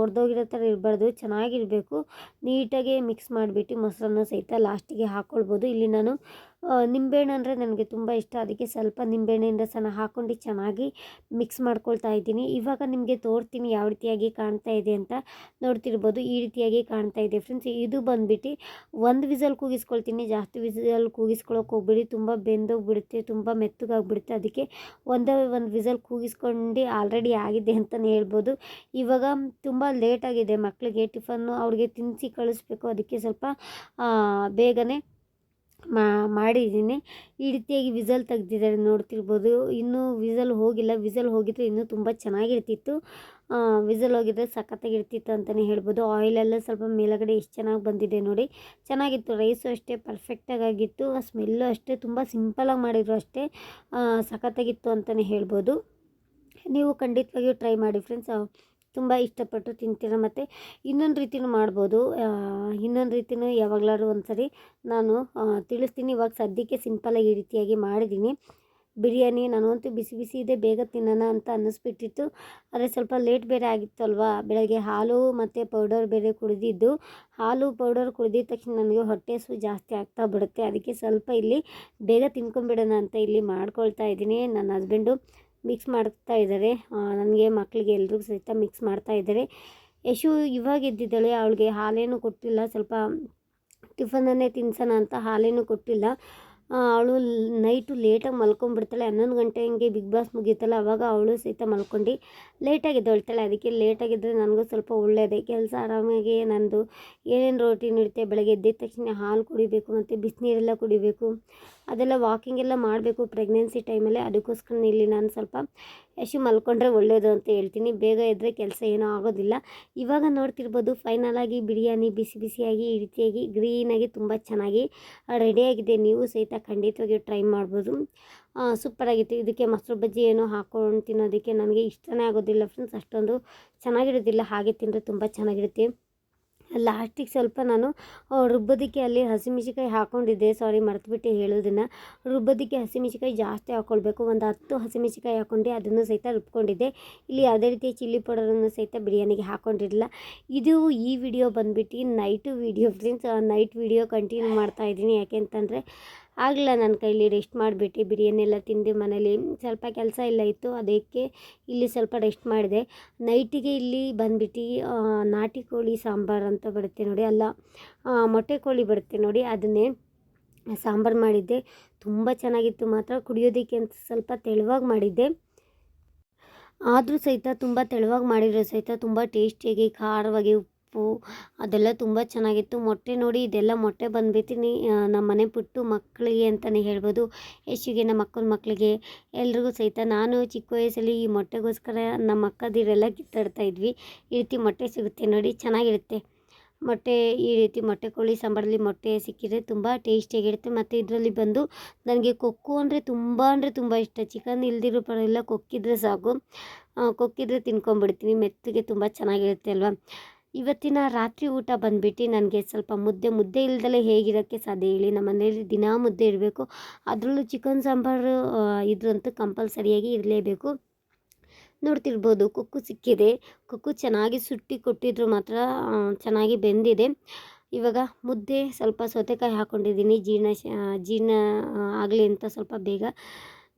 ಒಡೆದೋಗಿರೋ ಥರ ಇರಬಾರ್ದು. ಚೆನ್ನಾಗಿರಬೇಕು. ನೀಟಾಗಿ ಮಿಕ್ಸ್ ಮಾಡಿಬಿಟ್ಟು ಮೊಸರನ್ನು ಸಹಿತ ಲಾಸ್ಟಿಗೆ ಹಾಕ್ಕೊಳ್ಬೋದು ಇಲ್ಲಿ ನಾನು ನಿಂಬೆಹಣ್ಣು ಅಂದರೆ ನನಗೆ ತುಂಬ ಇಷ್ಟ. ಅದಕ್ಕೆ ಸ್ವಲ್ಪ ನಿಂಬೆಹಣ್ಣಿನ ರಸನ ಹಾಕ್ಕೊಂಡು ಚೆನ್ನಾಗಿ ಮಿಕ್ಸ್ ಮಾಡ್ಕೊಳ್ತಾ ಇದ್ದೀನಿ. ಇವಾಗ ನಿಮಗೆ ತೋರ್ತೀನಿ ಯಾವ ರೀತಿಯಾಗಿ ಕಾಣ್ತಾ ಇದೆ ಅಂತ. ನೋಡ್ತಿರ್ಬೋದು, ಈ ರೀತಿಯಾಗಿ ಕಾಣ್ತಾ ಇದೆ. ಫ್ರೆಂಡ್ಸ್ ಇದು ಬಂದುಬಿಟ್ಟು ಒಂದು ವಿಸಲ್ ಕೂಗಿಸ್ಕೊಳ್ತೀನಿ. ಜಾಸ್ತಿ ವಿಸಲ್ ಕೂಗಿಸ್ಕೊಳಕ್ಕೆ ಹೋಗ್ಬಿಡಿ. ತುಂಬ ಬೆಂದೋಗ್ಬಿಡುತ್ತೆ, ತುಂಬ ಮೆತ್ತಗಾಗ್ಬಿಡುತ್ತೆ. ಅದಕ್ಕೆ ಒಂದೇ ಒಂದು ವಿಸಲ್ ಕೂಗಿಸ್ಕೊಂಡು ಆಲ್ರೆಡಿ ಆಗಿದೆ ಅಂತಲೇ ಹೇಳ್ಬೋದು. ಇವಾಗ ತುಂಬ ಲೇಟಾಗಿದೆ ಮಕ್ಕಳಿಗೆ ಟಿಫನ್ನು, ಅವ್ರಿಗೆ ತಿನ್ನಿಸಿ ಕಳಿಸ್ಬೇಕು. ಅದಕ್ಕೆ ಸ್ವಲ್ಪ ಬೇಗನೆ ಮಾ, ಮಾಡಿದ್ದೀನಿ. ಈ ರೀತಿಯಾಗಿ ವಿಸಲ್ ತೆಗ್ದಿದ್ದಾರೆ ನೋಡ್ತಿರ್ಬೋದು. ಇನ್ನೂ ವಿಸಲ್ ಹೋಗಿಲ್ಲ. ವಿಸಲ್ ಹೋಗಿದ್ರೆ ಇನ್ನೂ ತುಂಬ ಚೆನ್ನಾಗಿರ್ತಿತ್ತು. ವಿಸಲ್ ಹೋಗಿದ್ರೆ ಸಖತ್ತಾಗಿರ್ತಿತ್ತು ಅಂತಲೇ ಹೇಳ್ಬೋದು. ಆಯಿಲೆಲ್ಲ ಸ್ವಲ್ಪ ಮೇಲುಗಡೆ ಎಷ್ಟು ಚೆನ್ನಾಗಿ ಬಂದಿದೆ ನೋಡಿ. ಚೆನ್ನಾಗಿತ್ತು. ರೈಸು ಅಷ್ಟೇ ಪರ್ಫೆಕ್ಟಾಗಿ ಆಗಿತ್ತು. ಸ್ಮೆಲ್ಲು ಅಷ್ಟೇ ತುಂಬ ಸಿಂಪಲಾಗಿ ಮಾಡಿದ್ರು ಅಷ್ಟೇ ಸಖತ್ತಾಗಿತ್ತು ಅಂತಲೇ ಹೇಳ್ಬೋದು. ನೀವು ಖಂಡಿತವಾಗಿಯೂ ಟ್ರೈ ಮಾಡಿ ಫ್ರೆಂಡ್ಸ್ ತುಂಬ ಇಷ್ಟಪಟ್ಟು ತಿಂತೀರ ಮತ್ತು ಇನ್ನೊಂದು ರೀತಿನೂ ಮಾಡ್ಬೋದು. ಇನ್ನೊಂದು ರೀತಿನೂ ಯಾವಾಗಲಾದ್ರು ಒಂದು ಸರಿ ನಾನು ತಿಳಿಸ್ತೀನಿ. ಇವಾಗ ಸದ್ಯಕ್ಕೆ ಸಿಂಪಲಾಗಿ ಈ ರೀತಿಯಾಗಿ ಮಾಡಿದ್ದೀನಿ. ಬಿರಿಯಾನಿ ನನಗಂತೂ ಬಿಸಿ ಬಿಸಿ ಇದೆ, ಬೇಗ ತಿನ್ನೋಣ ಅಂತ ಅನ್ನಿಸ್ಬಿಟ್ಟಿತ್ತು. ಆದರೆ ಸ್ವಲ್ಪ ಲೇಟ್ ಬೇರೆ ಆಗಿತ್ತು ಅಲ್ವಾ? ಬೆಳಗ್ಗೆ ಹಾಲು ಮತ್ತು ಪೌಡರ್ ಬೇರೆ ಕುಡಿದಿದ್ದು. ಹಾಲು, ಪೌಡರ್ ಕುಡಿದಿದ್ದ ತಕ್ಷಣ ನನಗೆ ಹೊಟ್ಟೆ ಹಸು ಜಾಸ್ತಿ ಆಗ್ತಾ ಬಿಡುತ್ತೆ ಅದಕ್ಕೆ ಸ್ವಲ್ಪ ಇಲ್ಲಿ ಬೇಗ ತಿನ್ಕೊಂಬಿಡೋಣ ಅಂತ ಇಲ್ಲಿ ಮಾಡ್ಕೊಳ್ತಾ ಇದ್ದೀನಿ. ನನ್ನ ಹಸ್ಬೆಂಡು ಮಿಕ್ಸ್ ಮಾಡ್ತಾ ಇದ್ದಾರೆ. ನನಗೆ ಮಕ್ಕಳಿಗೆ ಎಲ್ರಿಗೂ ಸಹಿತ ಮಿಕ್ಸ್ ಮಾಡ್ತಾ ಇದ್ದಾರೆ. ಯಶು ಇವಾಗ ಎದ್ದಿದ್ದಾಳೆ, ಅವಳಿಗೆ ಹಾಲೇನು ಕೊಟ್ಟಿಲ್ಲ. ಸ್ವಲ್ಪ ಟಿಫನನ್ನೇ ತಿನ್ಸೋಣ ಅಂತ ಹಾಲೇನು ಕೊಟ್ಟಿಲ್ಲ. ಅವಳು ನೈಟು ಲೇಟಾಗಿ ಮಲ್ಕೊಂಡ್ಬಿಡ್ತಾಳೆ. ಹನ್ನೊಂದು ಗಂಟೆ ಹಂಗೆ ಬಿಗ್ ಬಾಸ್ ಮುಗೀತಲ್ಲ ಅವಾಗ ಅವಳು ಸಹಿತ ಮಲ್ಕೊಂಡು ಲೇಟಾಗಿ ಎದ್ದೊಳ್ತಾಳೆ. ಅದಕ್ಕೆ ಲೇಟಾಗಿದ್ದರೆ ನನಗೂ ಸ್ವಲ್ಪ ಒಳ್ಳೆಯದೇ ಕೆಲಸ ಆರಾಮಾಗಿ ನಂದು ಏನೇನು ರೋಟೀನ್ ಇರುತ್ತೆ, ಬೆಳಗ್ಗೆ ಎದ್ದಿದ ತಕ್ಷಣ ಹಾಲು ಕುಡಿಬೇಕು, ಮತ್ತು ಬಿಸಿನೀರೆಲ್ಲ ಕುಡಿಬೇಕು. ಅದೆಲ್ಲ ವಾಕಿಂಗ್ ಎಲ್ಲ ಮಾಡಬೇಕು ಪ್ರೆಗ್ನೆನ್ಸಿ ಟೈಮಲ್ಲಿ ಅದಕ್ಕೋಸ್ಕರ ಇಲ್ಲಿ ನಾನು ಸ್ವಲ್ಪ ಯಶು ಮಲ್ಕೊಂಡ್ರೆ ಒಳ್ಳೆಯದು ಅಂತ ಹೇಳ್ತೀನಿ. ಬೇಗ ಎದ್ದರೆ ಕೆಲಸ ಏನೂ ಆಗೋದಿಲ್ಲ. ಇವಾಗ ನೋಡ್ತಿರ್ಬೋದು ಫೈನಲಾಗಿ ಬಿರಿಯಾನಿ ಬಿಸಿ ಬಿಸಿಯಾಗಿ, ಈ ರೀತಿಯಾಗಿ ಗ್ರೀನಾಗಿ ತುಂಬ ಚೆನ್ನಾಗಿ ರೆಡಿಯಾಗಿದೆ ನೀವು ಸಹಿತ ಖಂಡಿತವಾಗಿ ಟ್ರೈ ಮಾಡ್ಬೋದು. ಸೂಪರಾಗಿತ್ತು ಇದಕ್ಕೆ ಮೊಸರು ಬಜ್ಜಿ ಏನೋ ಹಾಕ್ಕೊಂಡು ತಿನ್ನೋದಕ್ಕೆ ನನಗೆ ಇಷ್ಟನೇ ಆಗೋದಿಲ್ಲ ಫ್ರೆಂಡ್ಸ್ ಅಷ್ಟೊಂದು ಚೆನ್ನಾಗಿರೋದಿಲ್ಲ. ಹಾಗೆ ತಿಂದರೆ ತುಂಬ ಚೆನ್ನಾಗಿರುತ್ತೆ. ಲಾಸ್ಟಿಗೆ ಸ್ವಲ್ಪ ನಾನು ರುಬ್ಬೋದಕ್ಕೆ ಅಲ್ಲಿ ಹಸಿಮೆಣ್ಸಿಕಾಯಿ ಹಾಕ್ಕೊಂಡಿದ್ದೆ ಸಾರಿ ಮರೆತುಬಿಟ್ಟೆ ಹೇಳೋದನ್ನು. ರುಬ್ಬೋದಕ್ಕೆ ಹಸಿಮೆಣ್ಸಿಕಾಯಿ ಜಾಸ್ತಿ ಹಾಕ್ಕೊಳ್ಬೇಕು ಒಂದು ಹತ್ತು ಹಸಿಮೆಣ್ಸಿಕಾಯಿ ಹಾಕ್ಕೊಂಡು ಅದನ್ನು ಸಹಿತ ರುಬ್ಕೊಂಡಿದ್ದೆ. ಇಲ್ಲಿ ಯಾವುದೇ ರೀತಿ ಚಿಲ್ಲಿ ಪೌಡರನ್ನು ಸಹಿತ ಬಿರಿಯಾನಿಗೆ ಹಾಕ್ಕೊಂಡಿರಲಿಲ್ಲ ಇದು ಈ ವಿಡಿಯೋ ಬಂದುಬಿಟ್ಟು night video friends night video continue ಮಾಡ್ತಾ ಇದ್ದೀನಿ. ಯಾಕೆಂತಂದರೆ ಆಗಲಿಲ್ಲ ನನ್ನ ಕೈಲಿ ರೆಸ್ಟ್ ಮಾಡಿಬಿಟ್ಟು ಬಿರಿಯಾನಿ ಎಲ್ಲ ತಿಂದು ಮನೇಲಿ. ಸ್ವಲ್ಪ ಕೆಲಸ ಎಲ್ಲ ಇತ್ತು, ಅದಕ್ಕೆ ಇಲ್ಲಿ ಸ್ವಲ್ಪ ರೆಸ್ಟ್ ಮಾಡಿದೆ. ನೈಟಿಗೆ ಇಲ್ಲಿ ಬಂದ್ಬಿಟ್ಟು ನಾಟಿ ಕೋಳಿ ಸಾಂಬಾರು ಅಂತ ಬರುತ್ತೆ ನೋಡಿ, ಅಲ್ಲ ಮೊಟ್ಟೆ ಕೋಳಿ ಬರುತ್ತೆ ನೋಡಿ, ಅದನ್ನೇ ಸಾಂಬಾರು ಮಾಡಿದ್ದೆ. ತುಂಬ ಚೆನ್ನಾಗಿತ್ತು, ಮಾತ್ರ ಕುಡಿಯೋದಕ್ಕೆ ಅಂತ ಸ್ವಲ್ಪ ತೆಳುವಾಗಿ ಮಾಡಿದ್ದೆ. ಆದರೂ ಸಹಿತ ತುಂಬ ತೆಳುವಾಗಿ ಮಾಡಿರೋ ಸಹಿತ, ತುಂಬ ಟೇಸ್ಟಿಯಾಗಿ ಖಾರವಾಗಿ ಉಪ್ಪು ಅದೆಲ್ಲ ತುಂಬ ಚೆನ್ನಾಗಿತ್ತು. ಮೊಟ್ಟೆ ನೋಡಿ ಇದೆಲ್ಲ ಮೊಟ್ಟೆ ಬಂದ್ಬಿಟ್ಟು ನಮ್ಮ ಮನೆ ಪುಟ್ಟು ಮಕ್ಕಳಿಗೆ ಅಂತಲೇ ಹೇಳ್ಬೋದು. ಯಶಿಗೆ, ನಮ್ಮ ಅಕ್ಕನ ಮಕ್ಕಳಿಗೆ ಎಲ್ರಿಗೂ ಸಹಿತ ನಾನು ಚಿಕ್ಕ ವಯಸ್ಸಲ್ಲಿ ಈ ಮೊಟ್ಟೆಗೋಸ್ಕರ ನಮ್ಮ ಅಕ್ಕದಿರೆಲ್ಲ ಕಿತ್ತಾಡ್ತಾ ಇದ್ವಿ. ಈ ರೀತಿ ಮೊಟ್ಟೆ ಸಿಗುತ್ತೆ ನೋಡಿ, ಚೆನ್ನಾಗಿರುತ್ತೆ. ಮೊಟ್ಟೆ, ಈ ರೀತಿ ಮೊಟ್ಟೆ ಕೋಳಿ ಸಾಂಬಾರಲ್ಲಿ ಮೊಟ್ಟೆ ಸಿಕ್ಕಿದ್ರೆ ತುಂಬ ಟೇಸ್ಟಿಯಾಗಿರುತ್ತೆ. ಮತ್ತು ಇದರಲ್ಲಿ ಬಂದು ನನಗೆ ಕೊಕ್ಕು ಅಂದರೆ ತುಂಬ ಅಂದರೆ ತುಂಬ ಇಷ್ಟ. ಚಿಕನ್ ಇಲ್ದಿರೋ ಪರವಾಗಿಲ್ಲ, ಕೊಕ್ಕಿದ್ರೆ ಸಾಕು. ಕೊಕ್ಕಿದ್ರೆ ತಿನ್ಕೊಂಬಿಡ್ತೀನಿ. ಮೆತ್ತಗೆ ತುಂಬ ಚೆನ್ನಾಗಿರುತ್ತೆ ಅಲ್ವಾ? ಇವತ್ತಿನ ರಾತ್ರಿ ಊಟ ಬಂದ್ಬಿಟ್ಟು ನನಗೆ ಸ್ವಲ್ಪ ಮುದ್ದೆ ಮುದ್ದೆ ಇಲ್ದಲೇ ಹೇಗಿರೋಕ್ಕೆ ಸಾಧ್ಯ ಹೇಳಿ. ನಮ್ಮ ಮನೇಲಿ ದಿನಾ ಮುದ್ದೆ ಇರಬೇಕು ಅದರಲ್ಲೂ ಚಿಕನ್ ಸಾಂಬಾರು ಇದ್ರಂತೂ ಕಂಪಲ್ಸರಿಯಾಗಿ ಇರಲೇಬೇಕು. ನೋಡ್ತಿರ್ಬೋದು, ಕೊಕ್ಕು ಸಿಕ್ಕಿದೆ. ಕೊಕ್ಕು ಚೆನ್ನಾಗಿ ಸುಟ್ಟಿ ಕೊಟ್ಟಿದ್ರು ಮಾತ್ರ ಚೆನ್ನಾಗಿ ಬೆಂದಿದೆ. ಇವಾಗ ಮುದ್ದೆ ಸ್ವಲ್ಪ ಸೌತೆಕಾಯಿ ಹಾಕ್ಕೊಂಡಿದ್ದೀನಿ ಜೀರ್ಣ ಜೀರ್ಣ ಆಗಲಿ ಅಂತ ಸ್ವಲ್ಪ ಬೇಗ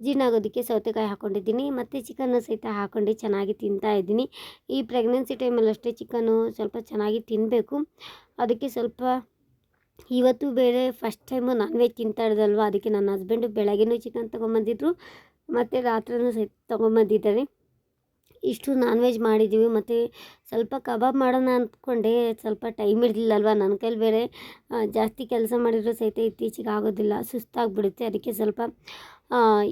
ಜೀರ್ಣ ಆಗೋದಕ್ಕೆ ಸೌತೆಕಾಯಿ ಹಾಕ್ಕೊಂಡಿದ್ದೀನಿ ಮತ್ತು ಚಿಕನ್ನು ಸಹಿತ ಹಾಕ್ಕೊಂಡು ಚೆನ್ನಾಗಿ ತಿಂತಾ ಇದ್ದೀನಿ. ಈ ಪ್ರೆಗ್ನೆನ್ಸಿ ಟೈಮಲ್ಲಿ ಅಷ್ಟೇ ಚಿಕನ್ನು ಸ್ವಲ್ಪ ಚೆನ್ನಾಗಿ ತಿನ್ನಬೇಕು ಅದಕ್ಕೆ ಸ್ವಲ್ಪ ಇವತ್ತು ಬೇರೆ ಫಸ್ಟ್ ಟೈಮು ನಾನ್ ವೆಜ್ ತಿಂತಾ ಇರೋದಲ್ವ, ಅದಕ್ಕೆ ನನ್ನ ಹಸ್ಬೆಂಡು ಬೆಳಗ್ಗೆನೂ ಚಿಕನ್ ತೊಗೊಂಬಂದಿದ್ರು, ಮತ್ತು ರಾತ್ರಿನೂ ಸಹಿತ ತೊಗೊಂಬಂದಿದ್ದಾರೆ. ಇಷ್ಟು ನಾನ್ ವೆಜ್ ಮಾಡಿದ್ದೀವಿ ಮತ್ತು ಸ್ವಲ್ಪ ಕಬಾಬ್ ಮಾಡೋಣ ಅಂದ್ಕೊಂಡೆ, ಸ್ವಲ್ಪ ಟೈಮ್ ಇರಲಿಲ್ಲಲ್ವ ನನ್ನ ಕೈಲಿ ಬೇರೆ ಜಾಸ್ತಿ ಕೆಲಸ ಮಾಡಿದರೂ ಸಹಿತ ಇತ್ತೀಚೆಗೆ ಆಗೋದಿಲ್ಲ, ಸುಸ್ತಾಗಿಬಿಡುತ್ತೆ, ಅದಕ್ಕೆ ಸ್ವಲ್ಪ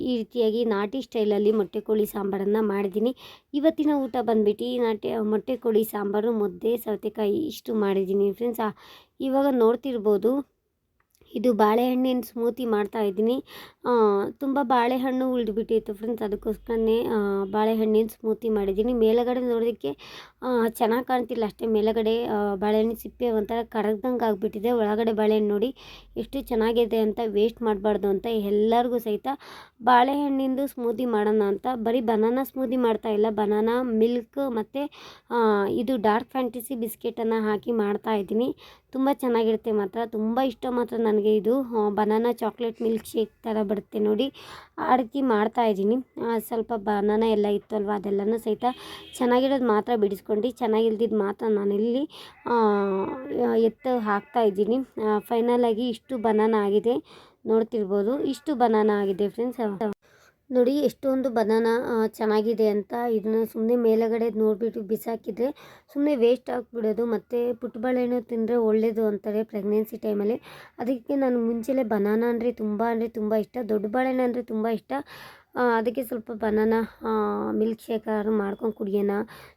ಈ ರೀತಿಯಾಗಿ ನಾಟಿ ಸ್ಟೈಲಲ್ಲಿ ಮೊಟ್ಟೆ ಕೋಳಿ ಸಾಂಬಾರನ್ನು ಮಾಡಿದ್ದೀನಿ. ಇವತ್ತಿನ ಊಟ ಬಂದ್ಬಿಟ್ಟು ನಾಟಿ, ಮೊಟ್ಟೆ ಕೋಳಿ ಸಾಂಬಾರು, ಮುದ್ದೆ, ಸೌತೆಕಾಯಿ ಇಷ್ಟು ಮಾಡಿದ್ದೀನಿ ಫ್ರೆಂಡ್ಸ್ ಇವಾಗ ನೋಡ್ತಿರ್ಬೋದು ಇದು ಬಾಳೆಹಣ್ಣಿನ ಸ್ಮೂತಿ ಮಾಡ್ತಾ ಇದ್ದೀನಿ. ತುಂಬ ಬಾಳೆಹಣ್ಣು ಉಳಿದುಬಿಟ್ಟಿತ್ತು ಫ್ರೆಂಡ್ಸ್ ಅದಕ್ಕೋಸ್ಕರನೇ ಬಾಳೆಹಣ್ಣಿನ ಸ್ಮೂತಿ ಮಾಡಿದ್ದೀನಿ. ಮೇಲುಗಡೆ ನೋಡೋದಕ್ಕೆ ಚೆನ್ನಾಗಿ ಕಾಣ್ತಿಲ್ಲ ಅಷ್ಟೇ. ಮೇಲುಗಡೆ ಬಾಳೆಹಣ್ಣು ಸಿಪ್ಪೆ ಒಂಥರ ಕರಗ್ದಂಗೆ ಆಗಿಬಿಟ್ಟಿದೆ. ಒಳಗಡೆ ಬಾಳೆಹಣ್ಣು ನೋಡಿ ಎಷ್ಟು ಚೆನ್ನಾಗಿದೆ ಅಂತ ವೇಸ್ಟ್ ಮಾಡಬಾರ್ದು ಅಂತ ಎಲ್ಲರಿಗೂ ಸಹಿತ ಬಾಳೆಹಣ್ಣಿಂದು ಸ್ಮೂತಿ ಮಾಡೋಣ ಅಂತ. ಬರೀ ಬನಾನಾ ಸ್ಮೂತಿ ಮಾಡ್ತಾ ಇಲ್ಲ. ಬನಾನಾ ಮಿಲ್ಕ್ ಮತ್ತು ಇದು ಡಾರ್ಕ್ ಫ್ಯಾಂಟಸಿ ಬಿಸ್ಕೆಟನ್ನು ಹಾಕಿ ಮಾಡ್ತಾ ಇದ್ದೀನಿ. ತುಂಬ ಚೆನ್ನಾಗಿರುತ್ತೆ ಮಾತ್ರ. ತುಂಬ ಇಷ್ಟ ಮಾತ್ರ ನನಗೆ. ಇದು ಬನಾನಾ ಚಾಕ್ಲೇಟ್ ಮಿಲ್ಕ್ ಶೇಕ್ ಥರ ಬರುತ್ತೆ ನೋಡಿ. ಆ ರೀತಿ ಮಾಡ್ತಾ ಇದ್ದೀನಿ. ಸ್ವಲ್ಪ ಬನಾನಾ ಎಲ್ಲ ಇತ್ತು ಅಲ್ವಾ ಅದೆಲ್ಲನೂ ಸಹಿತ ಚೆನ್ನಾಗಿರೋದು ಮಾತ್ರ ಬಿಡಿಸ್ಕೊಂಡು ಚೆನ್ನಾಗಿಲ್ದಿದ್ದು ಮಾತ್ರ ನಾನಿಲ್ಲಿ ಎತ್ತ ಎತ್ತು ಹಾಕ್ತಾ ಇದ್ದೀನಿ. ಫೈನಲ್ ಆಗಿ ಇಷ್ಟು ಬನಾನಾ ಆಗಿದೆ. ನೋಡ್ತಿರ್ಬೋದು, ಇಷ್ಟು ಬನಾನಾ ಆಗಿದೆ ಫ್ರೆಂಡ್ಸ್ ನೋಡಿ, ಎಷ್ಟೊಂದು ಬನಾನ ಚೆನ್ನಾಗಿದೆ ಅಂತ ಇದನ್ನ ಸುಮ್ಮನೆ ಮೇಲುಗಡೆ ನೋಡಿಬಿಟ್ಟು ಬಿಸಾಕಿದರೆ ಸುಮ್ಮನೆ ವೇಸ್ಟ್ ಆಗಿಬಿಡೋದು ಮತ್ತು ಪುಟ್ಟ ಬಾಳೆಹಣ್ಣು ತಿಂದರೆ ಒಳ್ಳೆಯದು ಅಂತಾರೆ ಪ್ರೆಗ್ನೆನ್ಸಿ ಟೈಮಲ್ಲಿ ಅದಕ್ಕೆ ನಾನು ಮುಂಚೆಲೇ ಬನಾನ ಅಂದರೆ ತುಂಬ ಅಂದರೆ ತುಂಬ ಇಷ್ಟ, ದೊಡ್ಡ ಬಾಳೆಹಣ್ಣು ಅಂದರೆ ತುಂಬ ಇಷ್ಟ. ಅದಕ್ಕೆ ಸ್ವಲ್ಪ ಬನಾನ ಮಿಲ್ಕ್ ಶೇಕಾದ್ರು ಮಾಡ್ಕೊಂಡು ಕುಡಿಯೋಣ.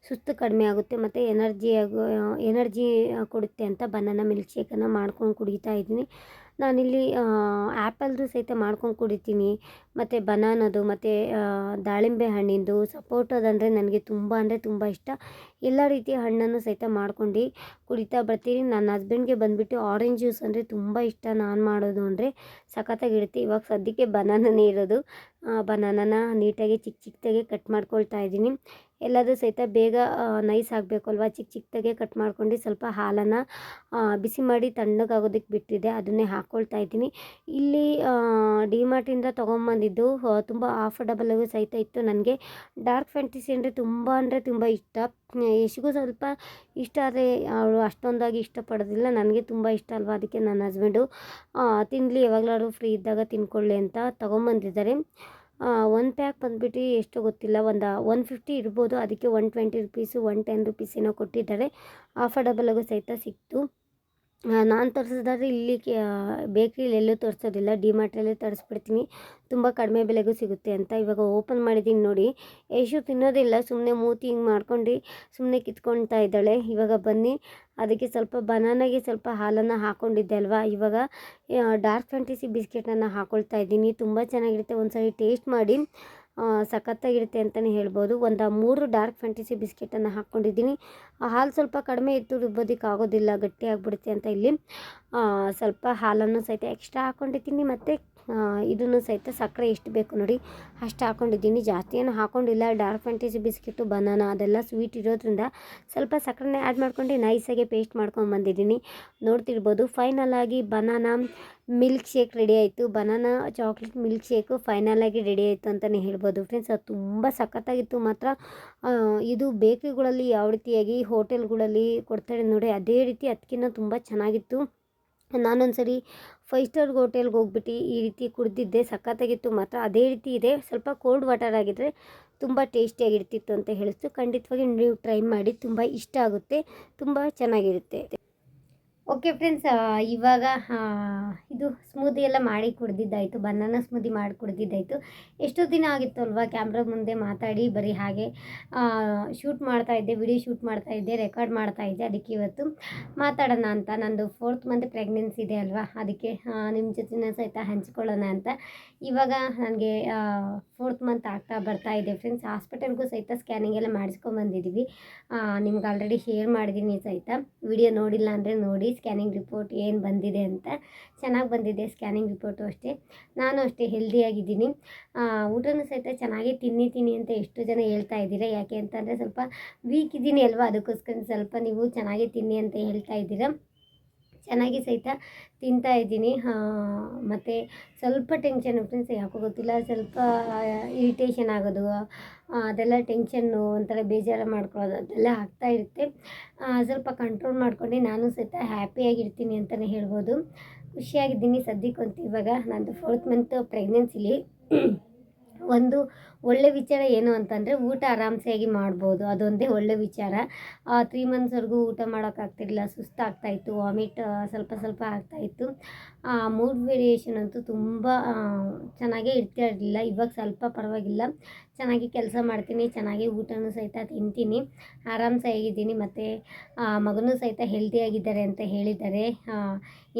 ಸುಸ್ತು ಕಡಿಮೆ ಆಗುತ್ತೆ ಮತ್ತು ಎನರ್ಜಿ ಆಗೋ ಎನರ್ಜಿ ಕೊಡುತ್ತೆ ಅಂತ ಬನಾನ ಮಿಲ್ಕ್ ಶೇಕನ್ನು ಮಾಡ್ಕೊಂಡು ಕುಡಿತಾ ಇದ್ದೀನಿ. ನಾನಿಲ್ಲಿ ಆ್ಯಪಲ್ದು ಸಹಿತ ಮಾಡ್ಕೊಂಡು ಕುಡಿತೀನಿ. ಮತ್ತು ಬನಾನದು, ಮತ್ತು ದಾಳಿಂಬೆ ಹಣ್ಣಿಂದು ಸಪೋಟದಂದರೆ ನನಗೆ ತುಂಬ ಅಂದರೆ ತುಂಬ ಇಷ್ಟ. ಎಲ್ಲ ರೀತಿಯ ಹಣ್ಣನ್ನು ಸಹಿತ ಮಾಡ್ಕೊಂಡು ಕುಡಿತಾ ಬರ್ತೀನಿ. ನನ್ನ ಹಸ್ಬೆಂಡ್ಗೆ ಬಂದುಬಿಟ್ಟು ಆರೆಂಜ್ ಜ್ಯೂಸ್ ಅಂದರೆ ತುಂಬ ಇಷ್ಟ. ನಾನು ಮಾಡೋದು ಅಂದರೆ ಸಖತ್ತಾಗಿರುತ್ತೆ. ಇವಾಗ ಸದ್ಯಕ್ಕೆ ಬನಾನನೇ ಇರೋದು. ಬನಾನನ ನೀಟಾಗಿ ಚಿಕ್ಕ ಚಿಕ್ಕದಾಗೆ ಕಟ್ ಮಾಡ್ಕೊಳ್ತಾ ಇದ್ದೀನಿ. ಎಲ್ಲದೂ ಸಹಿತ ಬೇಗ ನೈಸ್ ಆಗಬೇಕು ಅಲ್ವಾ ಚಿಕ್ಕ ಚಿಕ್ಕದಾಗೆ ಕಟ್ ಮಾಡ್ಕೊಂಡು ಸ್ವಲ್ಪ ಹಾಲನ್ನು ಬಿಸಿ ಮಾಡಿ ತಣ್ಣಗಾಗೋದಕ್ಕೆ ಬಿಟ್ಟಿದೆ. ಅದನ್ನೇ ಹಾಕ್ಕೊಳ್ತಾ ಇದ್ದೀನಿ. ಇಲ್ಲಿ ಡಿಮಾರ್ಟಿಂದ ತೊಗೊಂಬಂದಿದ್ದು ತುಂಬ ಆಫರ್ಡಬಲಾಗೂ ಸಹಿತ ಇತ್ತು ನನಗೆ. ಡಾರ್ಕ್ ಫ್ಯಾಂಟಿಸಿ ಅಂದರೆ ತುಂಬ ಅಂದರೆ ತುಂಬ ಇಷ್ಟ. ಯಶಿಗೂ ಸ್ವಲ್ಪ ಇಷ್ಟ ಆದರೆ ಅವಳು ಅಷ್ಟೊಂದಾಗಿ ಇಷ್ಟಪಡೋದಿಲ್ಲ. ನನಗೆ ತುಂಬ ಇಷ್ಟ ಅಲ್ವಾ? ಅದಕ್ಕೆ ನನ್ನ ಹಸ್ಬೆಂಡು ತಿನ್ನಲಿ ಯಾವಾಗಲಾದ್ರು ಫ್ರೀ ಇದ್ದಾಗ ತಿನ್ಕೊಳ್ಳಿ ಅಂತ ತೊಗೊಂಬಂದಿದ್ದಾರೆ. ಒಂದು ಪ್ಯಾಕ್ ಬಂದುಬಿಟ್ಟು ಎಷ್ಟು ಗೊತ್ತಿಲ್ಲ, ಒಂದು ಒನ್ ಫಿಫ್ಟಿ ಇರ್ಬೋದು. ಅದಕ್ಕೆ one twenty rupees one ten rupees ಏನೋ ಕೊಟ್ಟಿದ್ದಾರೆ. ಆಫರ್ಡಬಲಾಗೂ ಸಹಿತ ಸಿಕ್ತು. ನಾನು ತರಿಸಿದ್ರೆ ಇಲ್ಲಿ ಬೇಕ್ರಿಲಿ ಎಲ್ಲೂ ತರಿಸೋದಿಲ್ಲ ಡಿಮಾರ್ಟಲ್ಲೇ ತರಿಸ್ಬಿಡ್ತೀನಿ. ತುಂಬ ಕಡಿಮೆ ಬೆಲೆಗೂ ಸಿಗುತ್ತೆ ಅಂತ ಇವಾಗ ಓಪನ್ ಮಾಡಿದ್ದೀನಿ ನೋಡಿ. ಯಶು ತಿನ್ನೋದಿಲ್ಲ ಸುಮ್ಮನೆ ಮೂತಿ ಹಿಂಗೆ ಮಾಡ್ಕೊಂಡು ಸುಮ್ಮನೆ ಕಿತ್ಕೊಳ್ತಾ ಇದ್ದಾಳೆ. ಇವಾಗ ಬನ್ನಿ, ಅದಕ್ಕೆ ಸ್ವಲ್ಪ ಬನಾನಾಗೆ ಸ್ವಲ್ಪ ಹಾಲನ್ನು ಹಾಕ್ಕೊಂಡಿದ್ದೆ ಅಲ್ವಾ? ಇವಾಗ ಡಾರ್ಕ್ ಫ್ಯಾಂಟಿಸಿ ಬಿಸ್ಕೆಟನ್ನು ಹಾಕ್ಕೊಳ್ತಾ ಇದ್ದೀನಿ. ತುಂಬ ಚೆನ್ನಾಗಿರುತ್ತೆ ಒಂದು ಸಾರಿ ಟೇಸ್ಟ್ ಮಾಡಿ. ಸಖತ್ತಾಗಿರುತ್ತೆ ಅಂತಲೇ ಹೇಳ್ಬೋದು. ಒಂದು ಮೂರು ಡಾರ್ಕ್ ಫ್ಯಾಂಟಸಿ ಬಿಸ್ಕೆಟನ್ನು ಹಾಕ್ಕೊಂಡಿದ್ದೀನಿ ಹಾಲು ಸ್ವಲ್ಪ ಕಡಿಮೆ ಇತ್ತು ರುಬ್ಬೋದಕ್ಕೆ ಆಗೋದಿಲ್ಲ ಗಟ್ಟಿ ಆಗಿಬಿಡುತ್ತೆ ಅಂತ ಇಲ್ಲಿ. ಸ್ವಲ್ಪ ಹಾಲನ್ನು ಸಹಿತ ಎಕ್ಸ್ಟ್ರಾ ಹಾಕ್ಕೊಂಡಿದ್ದೀನಿ ಮತ್ತು ಇದನ್ನು ಸಹಿತ ಸಕ್ಕರೆ ಎಷ್ಟು ಬೇಕು ನೋಡಿ. ಅಷ್ಟು ಹಾಕ್ಕೊಂಡಿದ್ದೀನಿ ಜಾಸ್ತಿ ಏನು ಹಾಕ್ಕೊಂಡಿಲ್ಲ ಡಾರ್ಕ್ ಫ್ಯಾಂಟಸಿ ಬಿಸ್ಕಿಟ್ಟು ಬನಾನ ಅದೆಲ್ಲ ಸ್ವೀಟ್ ಇರೋದ್ರಿಂದ ಸ್ವಲ್ಪ ಸಕ್ಕರೆನೇ ಆ್ಯಡ್ ಮಾಡ್ಕೊಂಡು ನೈಸಾಗೆ ಪೇಸ್ಟ್ ಮಾಡ್ಕೊಂಡು ಬಂದಿದ್ದೀನಿ. ನೋಡ್ತಿರ್ಬೋದು ಫೈನಲ್ ಆಗಿ ಬನಾನಾ ಮಿಲ್ಕ್ ಶೇಕ್ ರೆಡಿ ಆಯಿತು. ಬನಾನಾ ಚಾಕ್ಲೇಟ್ ಮಿಲ್ಕ್ ಶೇಕು ಫೈನಲಾಗಿ ರೆಡಿ ಆಯಿತು ಅಂತಲೇ ಹೇಳ್ಬೋದು. ಫ್ರೆಂಡ್ಸ್ ಅದು ತುಂಬ ಸಖತ್ತಾಗಿತ್ತು ಮಾತ್ರ. ಇದು ಬೇಕ್ರಿಗಳಲ್ಲಿ ಯಾವ ರೀತಿಯಾಗಿ ಹೋಟೆಲ್ಗಳಲ್ಲಿ ಕೊಡ್ತಾರೆ ನೋಡಿ, ಅದೇ ರೀತಿ ಅದಕ್ಕಿಂತ ತುಂಬ ಚೆನ್ನಾಗಿತ್ತು. ನಾನೊಂದ್ಸರಿ ಫೈವ್ ಸ್ಟಾರ್ ಹೋಟೆಲ್ಗೆ ಹೋಗ್ಬಿಟ್ಟು ಈ ರೀತಿ ಕುಡಿದಿದ್ದೆ. ಸಖತ್ತಾಗಿತ್ತು ಮಾತ್ರ. ಅದೇ ರೀತಿ ಇದೆ. ಸ್ವಲ್ಪ ಕೋಲ್ಡ್ ವಾಟರ್ ಆಗಿದ್ದರೆ ತುಂಬ ಟೇಸ್ಟಿಯಾಗಿರ್ತಿತ್ತು ಅಂತ ಹೇಳಿಸ್ತು ಖಂಡಿತವಾಗಿ ನೀವು ಟ್ರೈ ಮಾಡಿ. ತುಂಬ ಇಷ್ಟ ಆಗುತ್ತೆ. ತುಂಬ ಚೆನ್ನಾಗಿರುತ್ತೆ. ಓಕೆ ಫ್ರೆಂಡ್ಸ್ ಇವಾಗ ಇದು ಸ್ಮೂದಿ ಎಲ್ಲ ಮಾಡಿ ಕುಡ್ದಿದ್ದಾಯಿತು. ಬನಾನಾ ಸ್ಮೂದಿ ಮಾಡಿ ಕುಡ್ದಿದ್ದಾಯಿತು. ಎಷ್ಟೋ ದಿನ ಆಗಿತ್ತು ಅಲ್ವಾ ಕ್ಯಾಮ್ರಾ ಮುಂದೆ ಮಾತಾಡಿ, ಬರೀ ಹಾಗೆ ಶೂಟ್ ಮಾಡ್ತಾ ಇದ್ದೆ ವಿಡಿಯೋ ಶೂಟ್ ಮಾಡ್ತಾಯಿದ್ದೆ ರೆಕಾರ್ಡ್ ಮಾಡ್ತಾ ಇದ್ದೆ. ಅದಕ್ಕೆ ಇವತ್ತು ಮಾತಾಡೋಣ ಅಂತ. ನಂದು ಫೋರ್ತ್ ಮಂತ್ ಪ್ರೆಗ್ನೆನ್ಸಿ ಇದೆ ಅಲ್ವಾ? ಅದಕ್ಕೆ ನಿಮ್ಮ ಜೊತೆನ ಸಹಿತ ಹಂಚ್ಕೊಳ್ಳೋಣ ಅಂತ. ಇವಾಗ ನನಗೆ ಫೋರ್ತ್ ಮಂತ್ ಆಗ್ತಾ ಬರ್ತಾ ಇದೆ ಫ್ರೆಂಡ್ಸ್ ಹಾಸ್ಪಿಟಲ್ಗೂ ಸಹಿತ ಸ್ಕ್ಯಾನಿಂಗ್ ಎಲ್ಲ ಮಾಡಿಸ್ಕೊಂಬಂದಿದ್ದೀವಿ ನಿಮ್ಗೆ ಆಲ್ರೆಡಿ ಶೇರ್ ಮಾಡಿದ್ದೀನಿ ಸಹಿತ. ವಿಡಿಯೋ ನೋಡಿಲ್ಲ ಅಂದರೆ ನೋಡಿ ಸ್ಕ್ಯಾನಿಂಗ್ ರಿಪೋರ್ಟ್ ಏನು ಬಂದಿದೆ ಅಂತ ಚೆನ್ನಾಗಿ ಬಂದಿದೆ ಸ್ಕ್ಯಾನಿಂಗ್ ರಿಪೋರ್ಟು ಅಷ್ಟೇ. ನಾನು ಅಷ್ಟೇ ಹೆಲ್ದಿಯಾಗಿದ್ದೀನಿ. ಊಟನೂ ಸಹಿತ ಚೆನ್ನಾಗಿ ತಿನ್ನಿ ತಿನ್ನಿ ಅಂತ ಎಷ್ಟು ಜನ ಹೇಳ್ತಾ ಇದ್ದೀರಾ? ಯಾಕೆ ಅಂತಂದರೆ ಸ್ವಲ್ಪ ವೀಕ್ ಇದ್ದೀನಿ ಅಲ್ವಾ? ಅದಕ್ಕೋಸ್ಕರ ಸ್ವಲ್ಪ ನೀವು ಚೆನ್ನಾಗಿ ತಿನ್ನಿ ಅಂತ ಹೇಳ್ತಾ ಇದ್ದೀರಾ? ಚೆನ್ನಾಗಿ ಸಹಿತ ತಿಂತಾ ಇದ್ದೀನಿ. ಮತ್ತು ಸ್ವಲ್ಪ ಟೆನ್ಷನ್ ಫ್ರೆಂಡ್ಸ್ ಯಾಕೋ ಗೊತ್ತಿಲ್ಲ, ಸ್ವಲ್ಪ ಇರಿಟೇಷನ್ ಆಗೋದು ಅದೆಲ್ಲ ಟೆನ್ಷನ್ನು ಒಂಥರ ಬೇಜಾರು ಮಾಡ್ಕೊಳ್ಳೋದು, ಅದೆಲ್ಲ ಆಗ್ತಾ ಇರುತ್ತೆ. ಸ್ವಲ್ಪ ಕಂಟ್ರೋಲ್ ಮಾಡ್ಕೊಂಡು ನಾನು ಸಹಿತ ಹ್ಯಾಪಿಯಾಗಿರ್ತೀನಿ ಅಂತಲೇ ಹೇಳ್ಬೋದು. ಖುಷಿಯಾಗಿದ್ದೀನಿ ಸದ್ಯಕ್ಕಂತೂ ಇವಾಗ. ನಂದು ಫೋರ್ತ್ ಮಂತ್ ಪ್ರೆಗ್ನೆನ್ಸಿಲಿ ಒಂದು ಒಳ್ಳೆ ವಿಚಾರ ಏನು ಅಂತಂದರೆ ಊಟ ಆರಾಮ್ಸೆಯಾಗಿ ಮಾಡ್ಬೋದು. ಅದೊಂದೇ ಒಳ್ಳೆ ವಿಚಾರ. ತ್ರೀ ಮಂತ್ಸ್ವರೆಗೂ ಊಟ ಮಾಡೋಕ್ಕಾಗ್ತಿರ್ಲಿಲ್ಲ ಸುಸ್ತಾಗ್ತಾಯಿತ್ತು ವಾಮಿಟ್ ಸ್ವಲ್ಪ ಸ್ವಲ್ಪ ಆಗ್ತಾಯಿತ್ತು ಮೂಡ್ ವೇರಿಯೇಷನ್ ಅಂತೂ ತುಂಬ ಚೆನ್ನಾಗೇ ಇರ್ತಾ ಇರಲಿಲ್ಲ. ಇವಾಗ ಸ್ವಲ್ಪ ಪರವಾಗಿಲ್ಲ. ಚೆನ್ನಾಗಿ ಕೆಲಸ ಮಾಡ್ತೀನಿ, ಚೆನ್ನಾಗಿ ಊಟನೂ ಸಹಿತ ತಿಂತೀನಿ, ಆರಾಮ್ಸೆಯಾಗಿದ್ದೀನಿ. ಮತ್ತು ಮಗನೂ ಸಹಿತ ಹೆಲ್ದಿಯಾಗಿದ್ದಾರೆ ಅಂತ ಹೇಳಿದ್ದಾರೆ.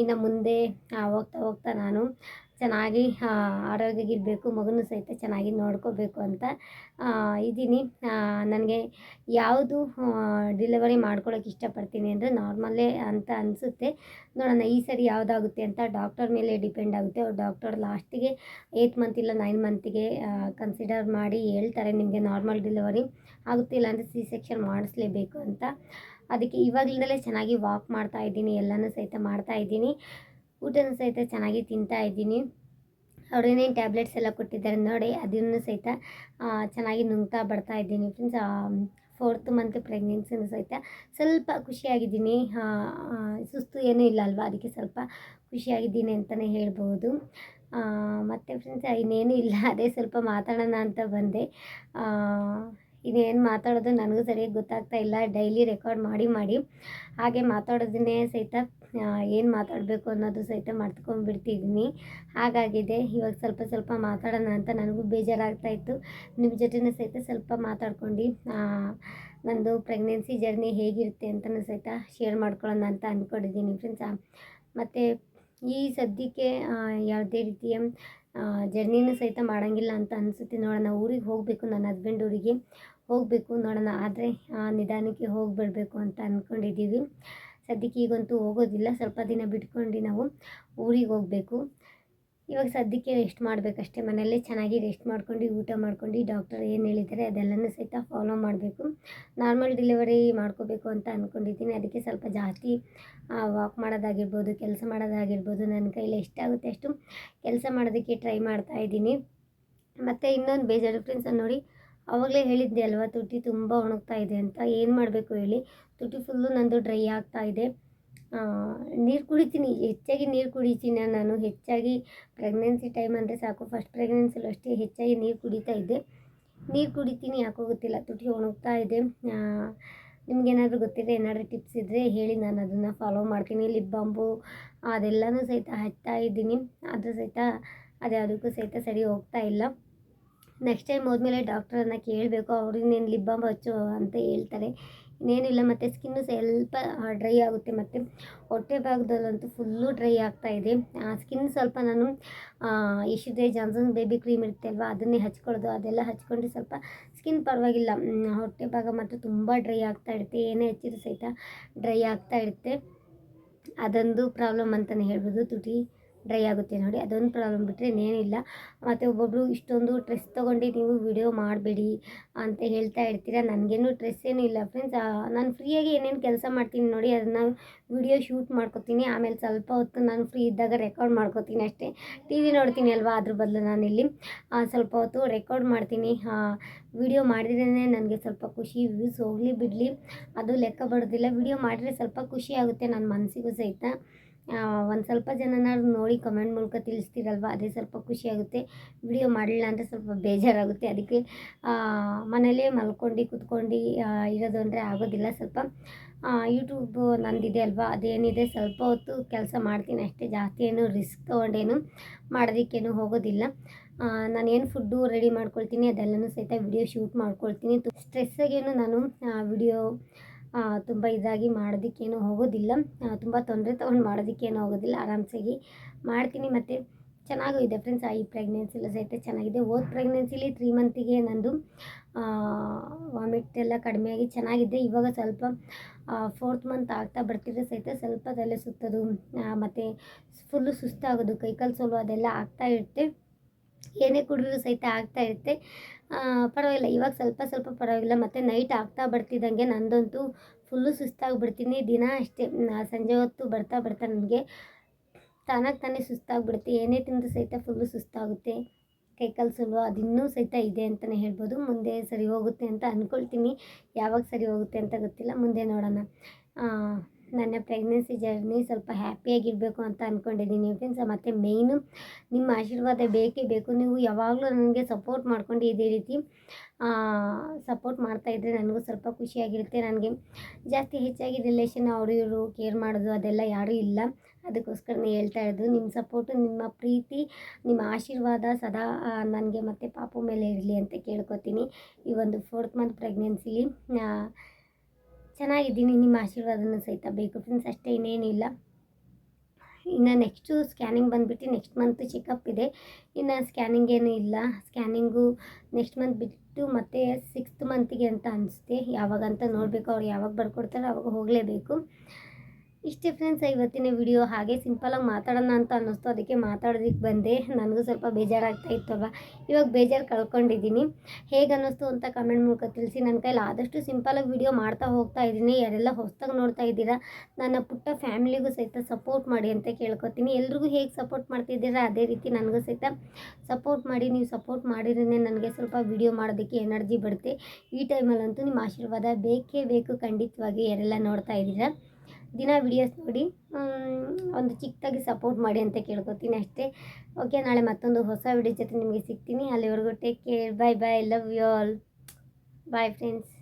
ಇನ್ನು ಮುಂದೆ ಹೋಗ್ತಾ ಹೋಗ್ತಾ ನಾನು ಚೆನ್ನಾಗಿ ಆರೋಗ್ಯವಾಗಿರಬೇಕು, ಮಗನೂ ಸಹಿತ ಚೆನ್ನಾಗಿ ನೋಡ್ಕೋಬೇಕು ಅಂತ ಇದ್ದೀನಿ. ನನಗೆ ಯಾವುದು ಡಿಲಿವರಿ ಮಾಡ್ಕೊಳ್ಳೋಕೆ ಇಷ್ಟಪಡ್ತೀನಿ ಅಂದರೆ ನಾರ್ಮಲ್ಲೇ ಅಂತ ಅನಿಸುತ್ತೆ. ನೋಡೋಣ ಈ ಸರಿ ಯಾವುದಾಗುತ್ತೆ ಅಂತ ಡಾಕ್ಟರ್ ಮೇಲೆ ಡಿಪೆಂಡ್ ಆಗುತ್ತೆ. ಅವ್ರು ಡಾಕ್ಟರ್ ಲಾಸ್ಟಿಗೆ ಏಯ್ಟ್ ಮಂತ್ ಇಲ್ಲ ನೈನ್ ಮಂತಿಗೆ ಕನ್ಸಿಡರ್ ಮಾಡಿ ಹೇಳ್ತಾರೆ ನಿಮಗೆ ನಾರ್ಮಲ್ ಡೆಲಿವರಿ ಆಗುತ್ತಿಲ್ಲ ಅಂದರೆ ಸಿ ಸೆಕ್ಷನ್ ಮಾಡಿಸ್ಲೇಬೇಕು ಅಂತ. ಅದಕ್ಕೆ ಇವಾಗಲಿಂದಲೇ ಚೆನ್ನಾಗಿ ವಾಕ್ ಮಾಡ್ತಾ ಇದ್ದೀನಿ, ಎಲ್ಲನೂ ಸಹಿತ ಮಾಡ್ತಾ ಇದ್ದೀನಿ. ಊಟನೂ ಸಹಿತ ಚೆನ್ನಾಗಿ ತಿಂತಾ ಇದ್ದೀನಿ. ಅವ್ರೇನೇನು ಟ್ಯಾಬ್ಲೆಟ್ಸ್ ಎಲ್ಲ ಕೊಟ್ಟಿದ್ದಾರೆ ನೋಡಿ, ಅದನ್ನು ಸಹಿತ ಚೆನ್ನಾಗಿ ನುಂಗ್ತಾ ಬರ್ತಾ ಇದ್ದೀನಿ ಫ್ರೆಂಡ್ಸ್ ಫೋರ್ತ್ ಮಂತ್ ಪ್ರೆಗ್ನೆನ್ಸಿನೂ ಸಹಿತ ಸ್ವಲ್ಪ ಖುಷಿಯಾಗಿದ್ದೀನಿ. ಸುಸ್ತು ಏನೂ ಇಲ್ಲ ಅಲ್ವಾ? ಅದಕ್ಕೆ ಸ್ವಲ್ಪ ಖುಷಿಯಾಗಿದ್ದೀನಿ ಅಂತಲೇ ಹೇಳ್ಬೋದು. ಮತ್ತು ಫ್ರೆಂಡ್ಸ್ ಇನ್ನೇನು ಇಲ್ಲ. ಅದೇ ಸ್ವಲ್ಪ ಮಾತಾಡೋಣ ಅಂತ ಬಂದೆ. ಇನ್ನೇನು ಮಾತಾಡೋದು ನನಗೂ ಸರಿಯಾಗಿ ಗೊತ್ತಾಗ್ತಾ ಇಲ್ಲ. ಡೈಲಿ ರೆಕಾರ್ಡ್ ಮಾಡಿ ಮಾಡಿ. ಹಾಗೆ ಮಾತಾಡೋದನ್ನೇ ಸಹಿತ ಏನು ಮಾತಾಡಬೇಕು ಅನ್ನೋದು ಸಹಿತ ಮರ್ತ್ಕೊಂಡ್ಬಿಡ್ತಿದ್ದೀನಿ. ಹಾಗಾಗಿದೆ, ಇವಾಗ ಸ್ವಲ್ಪ ಸ್ವಲ್ಪ ಮಾತಾಡೋಣ ಅಂತ ನನಗೂ ಬೇಜಾರಾಗ್ತಾ ಇತ್ತು. ನಿಮ್ಮ ಜೊತೆನೂ ಸಹಿತ ಸ್ವಲ್ಪ ಮಾತಾಡ್ಕೊಂಡು ನಂದು ಪ್ರೆಗ್ನೆನ್ಸಿ ಜರ್ನಿ ಹೇಗಿರುತ್ತೆ ಅಂತಲೂ ಸಹಿತ ಶೇರ್ ಮಾಡ್ಕೊಳ್ಳೋಣ ಅಂತ ಅಂದ್ಕೊಂಡಿದ್ದೀನಿ ಫ್ರೆಂಡ್ಸ್ ಮತ್ತು ಈ ಸದ್ಯಕ್ಕೆ ಯಾವುದೇ ರೀತಿಯ ಜರ್ನಿನೂ ಸಹಿತ ಮಾಡೋಂಗಿಲ್ಲ ಅಂತ ಅನಿಸುತ್ತೆ. ನೋಡೋಣ, ಊರಿಗೆ ಹೋಗಬೇಕು ನನ್ನ ಹಸ್ಬೆಂಡ್ ಊರಿಗೆ. ಹೋಗಬೇಕು ನೋಡೋಣ, ಆದರೆ ನಿಧಾನಕ್ಕೆ ಹೋಗಿಬಿಡಬೇಕು ಅಂತ ಅಂದ್ಕೊಂಡಿದ್ದೀವಿ ಸದ್ಯಕ್ಕೆ ಈಗಂತೂ ಹೋಗೋದಿಲ್ಲ. ಸ್ವಲ್ಪ ದಿನ ಬಿಟ್ಕೊಂಡು ನಾವು ಊರಿಗೆ ಹೋಗಬೇಕು. ಇವಾಗ ಸದ್ಯಕ್ಕೆ ರೆಸ್ಟ್ ಮಾಡಬೇಕಷ್ಟೇ. ಮನೆಯಲ್ಲೇ ಚೆನ್ನಾಗಿ ರೆಸ್ಟ್ ಮಾಡ್ಕೊಂಡು, ಊಟ ಮಾಡ್ಕೊಂಡು ಡಾಕ್ಟರ್ ಏನು ಹೇಳಿದ್ದಾರೆ ಅದೆಲ್ಲನೂ ಸಹಿತ ಫಾಲೋ ಮಾಡಬೇಕು. ನಾರ್ಮಲ್ ಡೆಲಿವರಿ ಮಾಡ್ಕೋಬೇಕು ಅಂತ ಅಂದ್ಕೊಂಡಿದ್ದೀನಿ ಅದಕ್ಕೆ ಸ್ವಲ್ಪ ಜಾಸ್ತಿ ವಾಕ್ ಮಾಡೋದಾಗಿರ್ಬೋದು, ಕೆಲಸ ಮಾಡೋದಾಗಿರ್ಬೋದು ನನ್ನ ಕೈಲಿ ಎಷ್ಟಾಗುತ್ತೆ ಅಷ್ಟು ಕೆಲಸ ಮಾಡೋದಕ್ಕೆ ಟ್ರೈ ಮಾಡ್ತಾ ಇದ್ದೀನಿ. ಮತ್ತು ಇನ್ನೊಂದು ಬೇಜಾರು ಫ್ರೆಂಡ್ಸ್ ನೋಡಿ ಆವಾಗಲೇ ಹೇಳಿದ್ದೆ ಅಲ್ವಾ, ತುಟಿ ತುಂಬ ಒಣಗ್ತಾ ಇದೆ ಅಂತ. ಏನು ಮಾಡಬೇಕು ಹೇಳಿ? ತುಟಿ ಫುಲ್ಲು ನಂದು ಡ್ರೈ ಆಗ್ತಾ ಇದೆ. ನೀರು ಕುಡಿತೀನಿ. ಹೆಚ್ಚಾಗಿ ನೀರು ಕುಡಿತೀನಿ ನಾನು. ಹೆಚ್ಚಾಗಿ ಪ್ರೆಗ್ನೆನ್ಸಿ ಟೈಮ್ ಅಂದರೆ ಸಾಕು. ಫಸ್ಟ್ ಪ್ರೆಗ್ನೆನ್ಸಿಲೂ ಅಷ್ಟೇ ಹೆಚ್ಚಾಗಿ ನೀರು ಕುಡಿತಾ ಇದ್ದೆ. ನೀರು ಕುಡಿತೀನಿ, ಯಾಕೋ ಗೊತ್ತಿಲ್ಲ. ತುಟಿ ಒಣಗ್ತಾ ಇದೆ. ನಿಮಗೇನಾದರೂ ಗೊತ್ತಿದೆ ಏನಾದರೂ ಟಿಪ್ಸ್ ಇದ್ದರೆ ಹೇಳಿ. ನಾನು ಅದನ್ನು ಫಾಲೋ ಮಾಡ್ತೀನಿ. ಲಿಪ್ ಬಾಂಬು ಅದೆಲ್ಲನೂ ಸಹಿತ ಹಚ್ತಾ ಇದ್ದೀನಿ. ಆದರೂ ಸಹಿತ ಅದಕ್ಕೂ ಸಹಿತ ಸರಿ ಹೋಗ್ತಾ ಇಲ್ಲ. ನೆಕ್ಸ್ಟ್ ಟೈಮ್ ಹೋದ್ಮೇಲೆ ಡಾಕ್ಟ್ರನ್ನ ಕೇಳಬೇಕು ಅವ್ರಿಗೇನು ಲಿಪ್ ಬಾಂಬ್ ಹಚ್ಚು ಅಂತ ಹೇಳ್ತಾರೆ. ಇನ್ನೇನಿಲ್ಲ ಮತ್ತು ಸ್ಕಿನ್ನು ಸ್ವಲ್ಪ ಡ್ರೈ ಆಗುತ್ತೆ ಮತ್ತು ಹೊಟ್ಟೆ ಭಾಗದಲ್ಲಂತೂ ಫುಲ್ಲು ಡ್ರೈ ಆಗ್ತಾ ಇದೆ. ಸ್ಕಿನ್ ಸ್ವಲ್ಪ ನಾನು ಇಶುದೇ ಜಾನ್ಸನ್ ಬೇಬಿ ಕ್ರೀಮ್ ಇರುತ್ತೆ ಅಲ್ವಾ, ಅದನ್ನೇ ಹಚ್ಕೊಳ್ಳೋದು. ಅದೆಲ್ಲ ಹಚ್ಕೊಂಡ್ರೆ ಸ್ವಲ್ಪ ಸ್ಕಿನ್ ಪರವಾಗಿಲ್ಲ. ಹೊಟ್ಟೆ ಭಾಗ ಮಾತ್ರ ತುಂಬ ಡ್ರೈ ಆಗ್ತಾ ಇರುತ್ತೆ. ಏನೇ ಹಚ್ಚಿದ್ರು ಸಹಿತ ಡ್ರೈ ಆಗ್ತಾ ಇರುತ್ತೆ. ಅದೊಂದು ಪ್ರಾಬ್ಲಮ್ ಅಂತಲೇ ಹೇಳ್ಬೋದು ತುಟಿ. ಡ್ರೈ ಆಗುತ್ತೆ ನೋಡಿ, ಅದೊಂದು ಪ್ರಾಬ್ಲಮ್ ಬಿಟ್ಟರೆ ಇನ್ನೇನಿಲ್ಲ. ಮತ್ತು ಒಬ್ಬೊಬ್ಬರು ಇಷ್ಟೊಂದು ಡ್ರೆಸ್ ತೊಗೊಂಡು ನೀವು ವಿಡಿಯೋ ಮಾಡಬೇಡಿ ಅಂತ ಹೇಳ್ತಾ ಇರ್ತೀರ? ನನಗೇನು ಡ್ರೆಸ್ ಏನೂ ಇಲ್ಲ ಫ್ರೆಂಡ್ಸ್ ನಾನು ಫ್ರೀಯಾಗಿ ಏನೇನು ಕೆಲಸ ಮಾಡ್ತೀನಿ ನೋಡಿ, ಅದನ್ನು ವಿಡಿಯೋ ಶೂಟ್ ಮಾಡ್ಕೋತೀನಿ. ಆಮೇಲೆ ಸ್ವಲ್ಪ ಹೊತ್ತು ನಾನು ಫ್ರೀ ಇದ್ದಾಗ ರೆಕಾರ್ಡ್ ಮಾಡ್ಕೋತೀನಿ ಅಷ್ಟೇ. ಟಿ ವಿ ನೋಡ್ತೀನಿ ಅಲ್ವಾ? ಅದ್ರ ಬದಲು ನಾನಿಲ್ಲಿ ಸ್ವಲ್ಪ ಹೊತ್ತು ರೆಕಾರ್ಡ್ ಮಾಡ್ತೀನಿ. ವಿಡಿಯೋ ಮಾಡಿದ್ರೇ ನನಗೆ ಸ್ವಲ್ಪ ಖುಷಿ ವ್ಯೂಸ್ ಹೋಗಲಿ ಬಿಡಲಿ. ಅದು ಲೆಕ್ಕ ಬರೋದಿಲ್ಲ. ವಿಡಿಯೋ ಮಾಡಿದ್ರೆ ಸ್ವಲ್ಪ ಖುಷಿ ಆಗುತ್ತೆ ನನ್ನ ಮನಸ್ಸಿಗೂ ಸಹಿತ. ಒಂದು ಸ್ವಲ್ಪ ಜನನಾದ್ರು ನೋಡಿ ಕಮೆಂಟ್ ಮೂಲಕ ತಿಳಿಸ್ತೀರಲ್ವ? ಅದೇ ಸ್ವಲ್ಪ ಖುಷಿಯಾಗುತ್ತೆ ವಿಡಿಯೋ ಮಾಡಲಿಲ್ಲ ಅಂದರೆ ಸ್ವಲ್ಪ ಬೇಜಾರಾಗುತ್ತೆ. ಅದಕ್ಕೆ ಮನೇಲೇ ಮಲ್ಕೊಂಡು ಕುತ್ಕೊಂಡು ಇರೋದು ಅಂದರೆ ಆಗೋದಿಲ್ಲ. ಸ್ವಲ್ಪ ಯೂಟ್ಯೂಬ್ ನಂದಿದೆ ಅಲ್ವಾ? ಅದೇನಿದೆ? ಸ್ವಲ್ಪ ಹೊತ್ತು ಕೆಲಸ ಮಾಡ್ತೀನಿ ಅಷ್ಟೇ. ಜಾಸ್ತಿ ಏನು ರಿಸ್ಕ್ ತೊಗೊಂಡೇನು ಮಾಡೋದಕ್ಕೇನು ಹೋಗೋದಿಲ್ಲ. ನಾನೇನು ಫುಡ್ಡು ರೆಡಿ ಮಾಡ್ಕೊಳ್ತೀನಿ, ಅದೆಲ್ಲನೂ ಸಹಿತ ವಿಡಿಯೋ ಶೂಟ್ ಮಾಡ್ಕೊಳ್ತೀನಿ. ಸ್ಟ್ರೆಸ್ಸಾಗೇನು ನಾನು ವಿಡಿಯೋ ತುಂಬ ಇದಾಗಿ ಮಾಡೋದಕ್ಕೇನು ಹೋಗೋದಿಲ್ಲ. ತುಂಬ ತೊಂದರೆ ತೊಗೊಂಡು ಮಾಡೋದಕ್ಕೇನು ಹೋಗೋದಿಲ್ಲ. ಆರಾಮ್ಸಾಗಿ ಮಾಡ್ತೀನಿ. ಮತ್ತು ಚೆನ್ನಾಗೂ ಇದೆ ಫ್ರೆಂಡ್ಸ್ ಈ ಪ್ರೆಗ್ನೆನ್ಸಿಲ್ಲ ಸಹಿತ ಚೆನ್ನಾಗಿದೆ. ಓದ್ ಪ್ರೆಗ್ನೆನ್ಸಿಲಿ ತ್ರೀ ಮಂತಿಗೆ ನಂದು ವಾಮಿಟ್ ಎಲ್ಲ ಕಡಿಮೆಯಾಗಿ ಚೆನ್ನಾಗಿದೆ. ಇವಾಗ ಸ್ವಲ್ಪ ಫೋರ್ತ್ ಮಂತ್ ಆಗ್ತಾ ಬರ್ತಿದ್ರೆ ಸಹಿತ ಸ್ವಲ್ಪ ತಲೆ ಸುತ್ತೋದು ಮತ್ತು ಫುಲ್ಲು ಸುಸ್ತಾಗೋದು ಕೈಕಾಲು ಸೋಲು ಅದೆಲ್ಲ ಆಗ್ತಾ ಇರುತ್ತೆ. ಏನೇ ಕುಡಿದ್ರೂ ಸಹಿತ ಆಗ್ತಾ ಇರುತ್ತೆ. ಪರವಾಗಿಲ್ಲ. ಇವಾಗ ಸ್ವಲ್ಪ ಸ್ವಲ್ಪ ಪರವಾಗಿಲ್ಲ. ಮತ್ತು ನೈಟ್ ಆಗ್ತಾ ಬರ್ತಿದ್ದಂಗೆ ನಂದಂತೂ ಫುಲ್ಲು ಸುಸ್ತಾಗ್ಬಿಡ್ತೀನಿ. ದಿನ ಅಷ್ಟೇ. ಸಂಜೆ ಹೊತ್ತು ಬರ್ತಾ ಬರ್ತಾ ನನಗೆ ತಾನಾಗಿ ತಾನೇ ಸುಸ್ತಾಗ್ಬಿಡುತ್ತೆ. ಏನೇ ತಿಂದು ಸಹಿತ ಫುಲ್ಲು ಸುಸ್ತಾಗುತ್ತೆ. ಕೈಕಾಲು ಸುಲಭ ಅದಿನ್ನೂ ಸಹಿತ ಇದೆ ಅಂತಲೇ ಹೇಳ್ಬೋದು. ಮುಂದೆ ಸರಿ ಹೋಗುತ್ತೆ ಅಂತ ಅಂದ್ಕೊಳ್ತೀನಿ ಯಾವಾಗ ಸರಿ ಹೋಗುತ್ತೆ ಅಂತ ಗೊತ್ತಿಲ್ಲ. ಮುಂದೆ ನೋಡೋಣ. ನನ್ನ ಪ್ರೆಗ್ನೆನ್ಸಿ ಜರ್ನಿ ಸ್ವಲ್ಪ ಹ್ಯಾಪಿಯಾಗಿರಬೇಕು ಅಂತ ಅಂದ್ಕೊಂಡಿದ್ದೀನಿ ಫ್ರೆಂಡ್ಸ್ ಮತ್ತು ಮೇಯ್ನು ನಿಮ್ಮ ಆಶೀರ್ವಾದ ಬೇಕೇ ಬೇಕು. ನೀವು ಯಾವಾಗಲೂ ನನಗೆ ಸಪೋರ್ಟ್ ಮಾಡ್ಕೊಂಡು ಇದೇ ರೀತಿ ಸಪೋರ್ಟ್ ಮಾಡ್ತಾಯಿದ್ರೆ ನನಗೂ ಸ್ವಲ್ಪ ಖುಷಿಯಾಗಿರುತ್ತೆ ನನಗೆ ಜಾಸ್ತಿ ಹೆಚ್ಚಾಗಿ ರಿಲೇಷನ್ ಅವರು ಇವರು ಕೇರ್ ಮಾಡೋದು ಅದೆಲ್ಲ ಯಾರೂ ಇಲ್ಲ. ಅದಕ್ಕೋಸ್ಕರನೇ ಹೇಳ್ತಾ ಇರೋದು ನಿಮ್ಮ ಸಪೋರ್ಟು ನಿಮ್ಮ ಪ್ರೀತಿ, ನಿಮ್ಮ ಆಶೀರ್ವಾದ ಸದಾ ನನಗೆ ಮತ್ತು ಪಾಪು ಮೇಲೆ ಇರಲಿ ಅಂತ ಕೇಳ್ಕೊತೀನಿ. ಈ ಒಂದು ಫೋರ್ತ್ ಮಂತ್ ಪ್ರೆಗ್ನೆನ್ಸಿಲಿ ಚೆನ್ನಾಗಿದ್ದೀನಿ, ನಿಮ್ಮ ಆಶೀರ್ವಾದನೂ ಸಹಿತ ಬೇಕು ಫ್ರೆಂಡ್ಸ್ ಅಷ್ಟೇ ಇನ್ನೇನಿಲ್ಲ. ಇನ್ನು ನೆಕ್ಸ್ಟು ಸ್ಕ್ಯಾನಿಂಗ್ ಬಂದುಬಿಟ್ಟು ನೆಕ್ಸ್ಟ್ ಮಂತ್ ಚೆಕಪ್ ಇದೆ. ಇನ್ನು ಸ್ಕ್ಯಾನಿಂಗ್ ಏನೂ ಇಲ್ಲ. ಸ್ಕ್ಯಾನಿಂಗು ನೆಕ್ಸ್ಟ್ ಮಂತ್ ಬಿಟ್ಟು ಮತ್ತೆ ಸಿಕ್ಸ್ತ್ ಮಂತಿಗೆ ಅಂತ ಅನಿಸುತ್ತೆ. ಯಾವಾಗ ಅಂತ ನೋಡಬೇಕು ಅವ್ರು ಯಾವಾಗ ಬರ್ಕೊಡ್ತಾರೋ ಅವಾಗ ಹೋಗಲೇಬೇಕು. ಇಷ್ಟೇ ಫ್ರೆಂಡ್ಸ್ ಇವತ್ತಿನ ವಿಡಿಯೋ ಹಾಗೆ ಸಿಂಪಲಾಗಿ ಮಾತಾಡೋಣ ಅಂತ ಅನ್ನಿಸ್ತು. ಅದಕ್ಕೆ ಮಾತಾಡೋದಕ್ಕೆ ಬಂದೆ. ನನಗೂ ಸ್ವಲ್ಪ ಬೇಜಾರಾಗ್ತಾ ಇತ್ತಲ್ವ? ಇವಾಗ ಬೇಜಾರು ಕಳ್ಕೊಂಡಿದ್ದೀನಿ. ಹೇಗೆ ಅನ್ನಿಸ್ತು ಅಂತ ಕಮೆಂಟ್ ಮೂಲಕ ತಿಳಿಸಿ. ನನ್ನ ಕೈಲಿ ಆದಷ್ಟು ಸಿಂಪಲಾಗಿ ವಿಡಿಯೋ ಮಾಡ್ತಾ ಹೋಗ್ತಾ ಇದ್ದೀನಿ. ಯಾರೆಲ್ಲ ಹೊಸ್ದಾಗಿ ನೋಡ್ತಾ ಇದ್ದೀರಾ, ನನ್ನ ಪುಟ್ಟ ಫ್ಯಾಮಿಲಿಗೂ ಸಹಿತ ಸಪೋರ್ಟ್ ಮಾಡಿ ಅಂತ ಕೇಳ್ಕೊತೀನಿ. ಎಲ್ರಿಗೂ ಹೇಗೆ ಸಪೋರ್ಟ್ ಮಾಡ್ತಿದ್ದೀರಾ, ಅದೇ ರೀತಿ ನನಗೂ ಸಹಿತ ಸಪೋರ್ಟ್ ಮಾಡಿ. ನೀವು ಸಪೋರ್ಟ್ ಮಾಡಿದ್ರೆ ನನಗೆ ಸ್ವಲ್ಪ ವಿಡಿಯೋ ಮಾಡೋದಕ್ಕೆ ಎನರ್ಜಿ ಬರುತ್ತೆ. ಈ ಟೈಮಲ್ಲಂತೂ ನಿಮ್ಮ ಆಶೀರ್ವಾದ ಬೇಕೇ ಬೇಕು ಖಂಡಿತವಾಗಿ. ಯಾರೆಲ್ಲ ನೋಡ್ತಾ ಇದ್ದೀರಾ ದಿನ ವಿಡಿಯೋಸ್ ನೋಡಿ ಒಂದು ಚಿಕ್ಕದಾಗಿ ಸಪೋರ್ಟ್ ಮಾಡಿ ಅಂತ ಕೇಳ್ಕೊತೀನಿ ಅಷ್ಟೇ. ಓಕೆ ನಾಳೆ ಮತ್ತೊಂದು ಹೊಸ ವಿಡಿಯೋ ಜೊತೆ ನಿಮಗೆ ಸಿಗ್ತೀನಿ. ಅಲ್ಲಿವರೆಗೂ take care bye bye love you all bye friends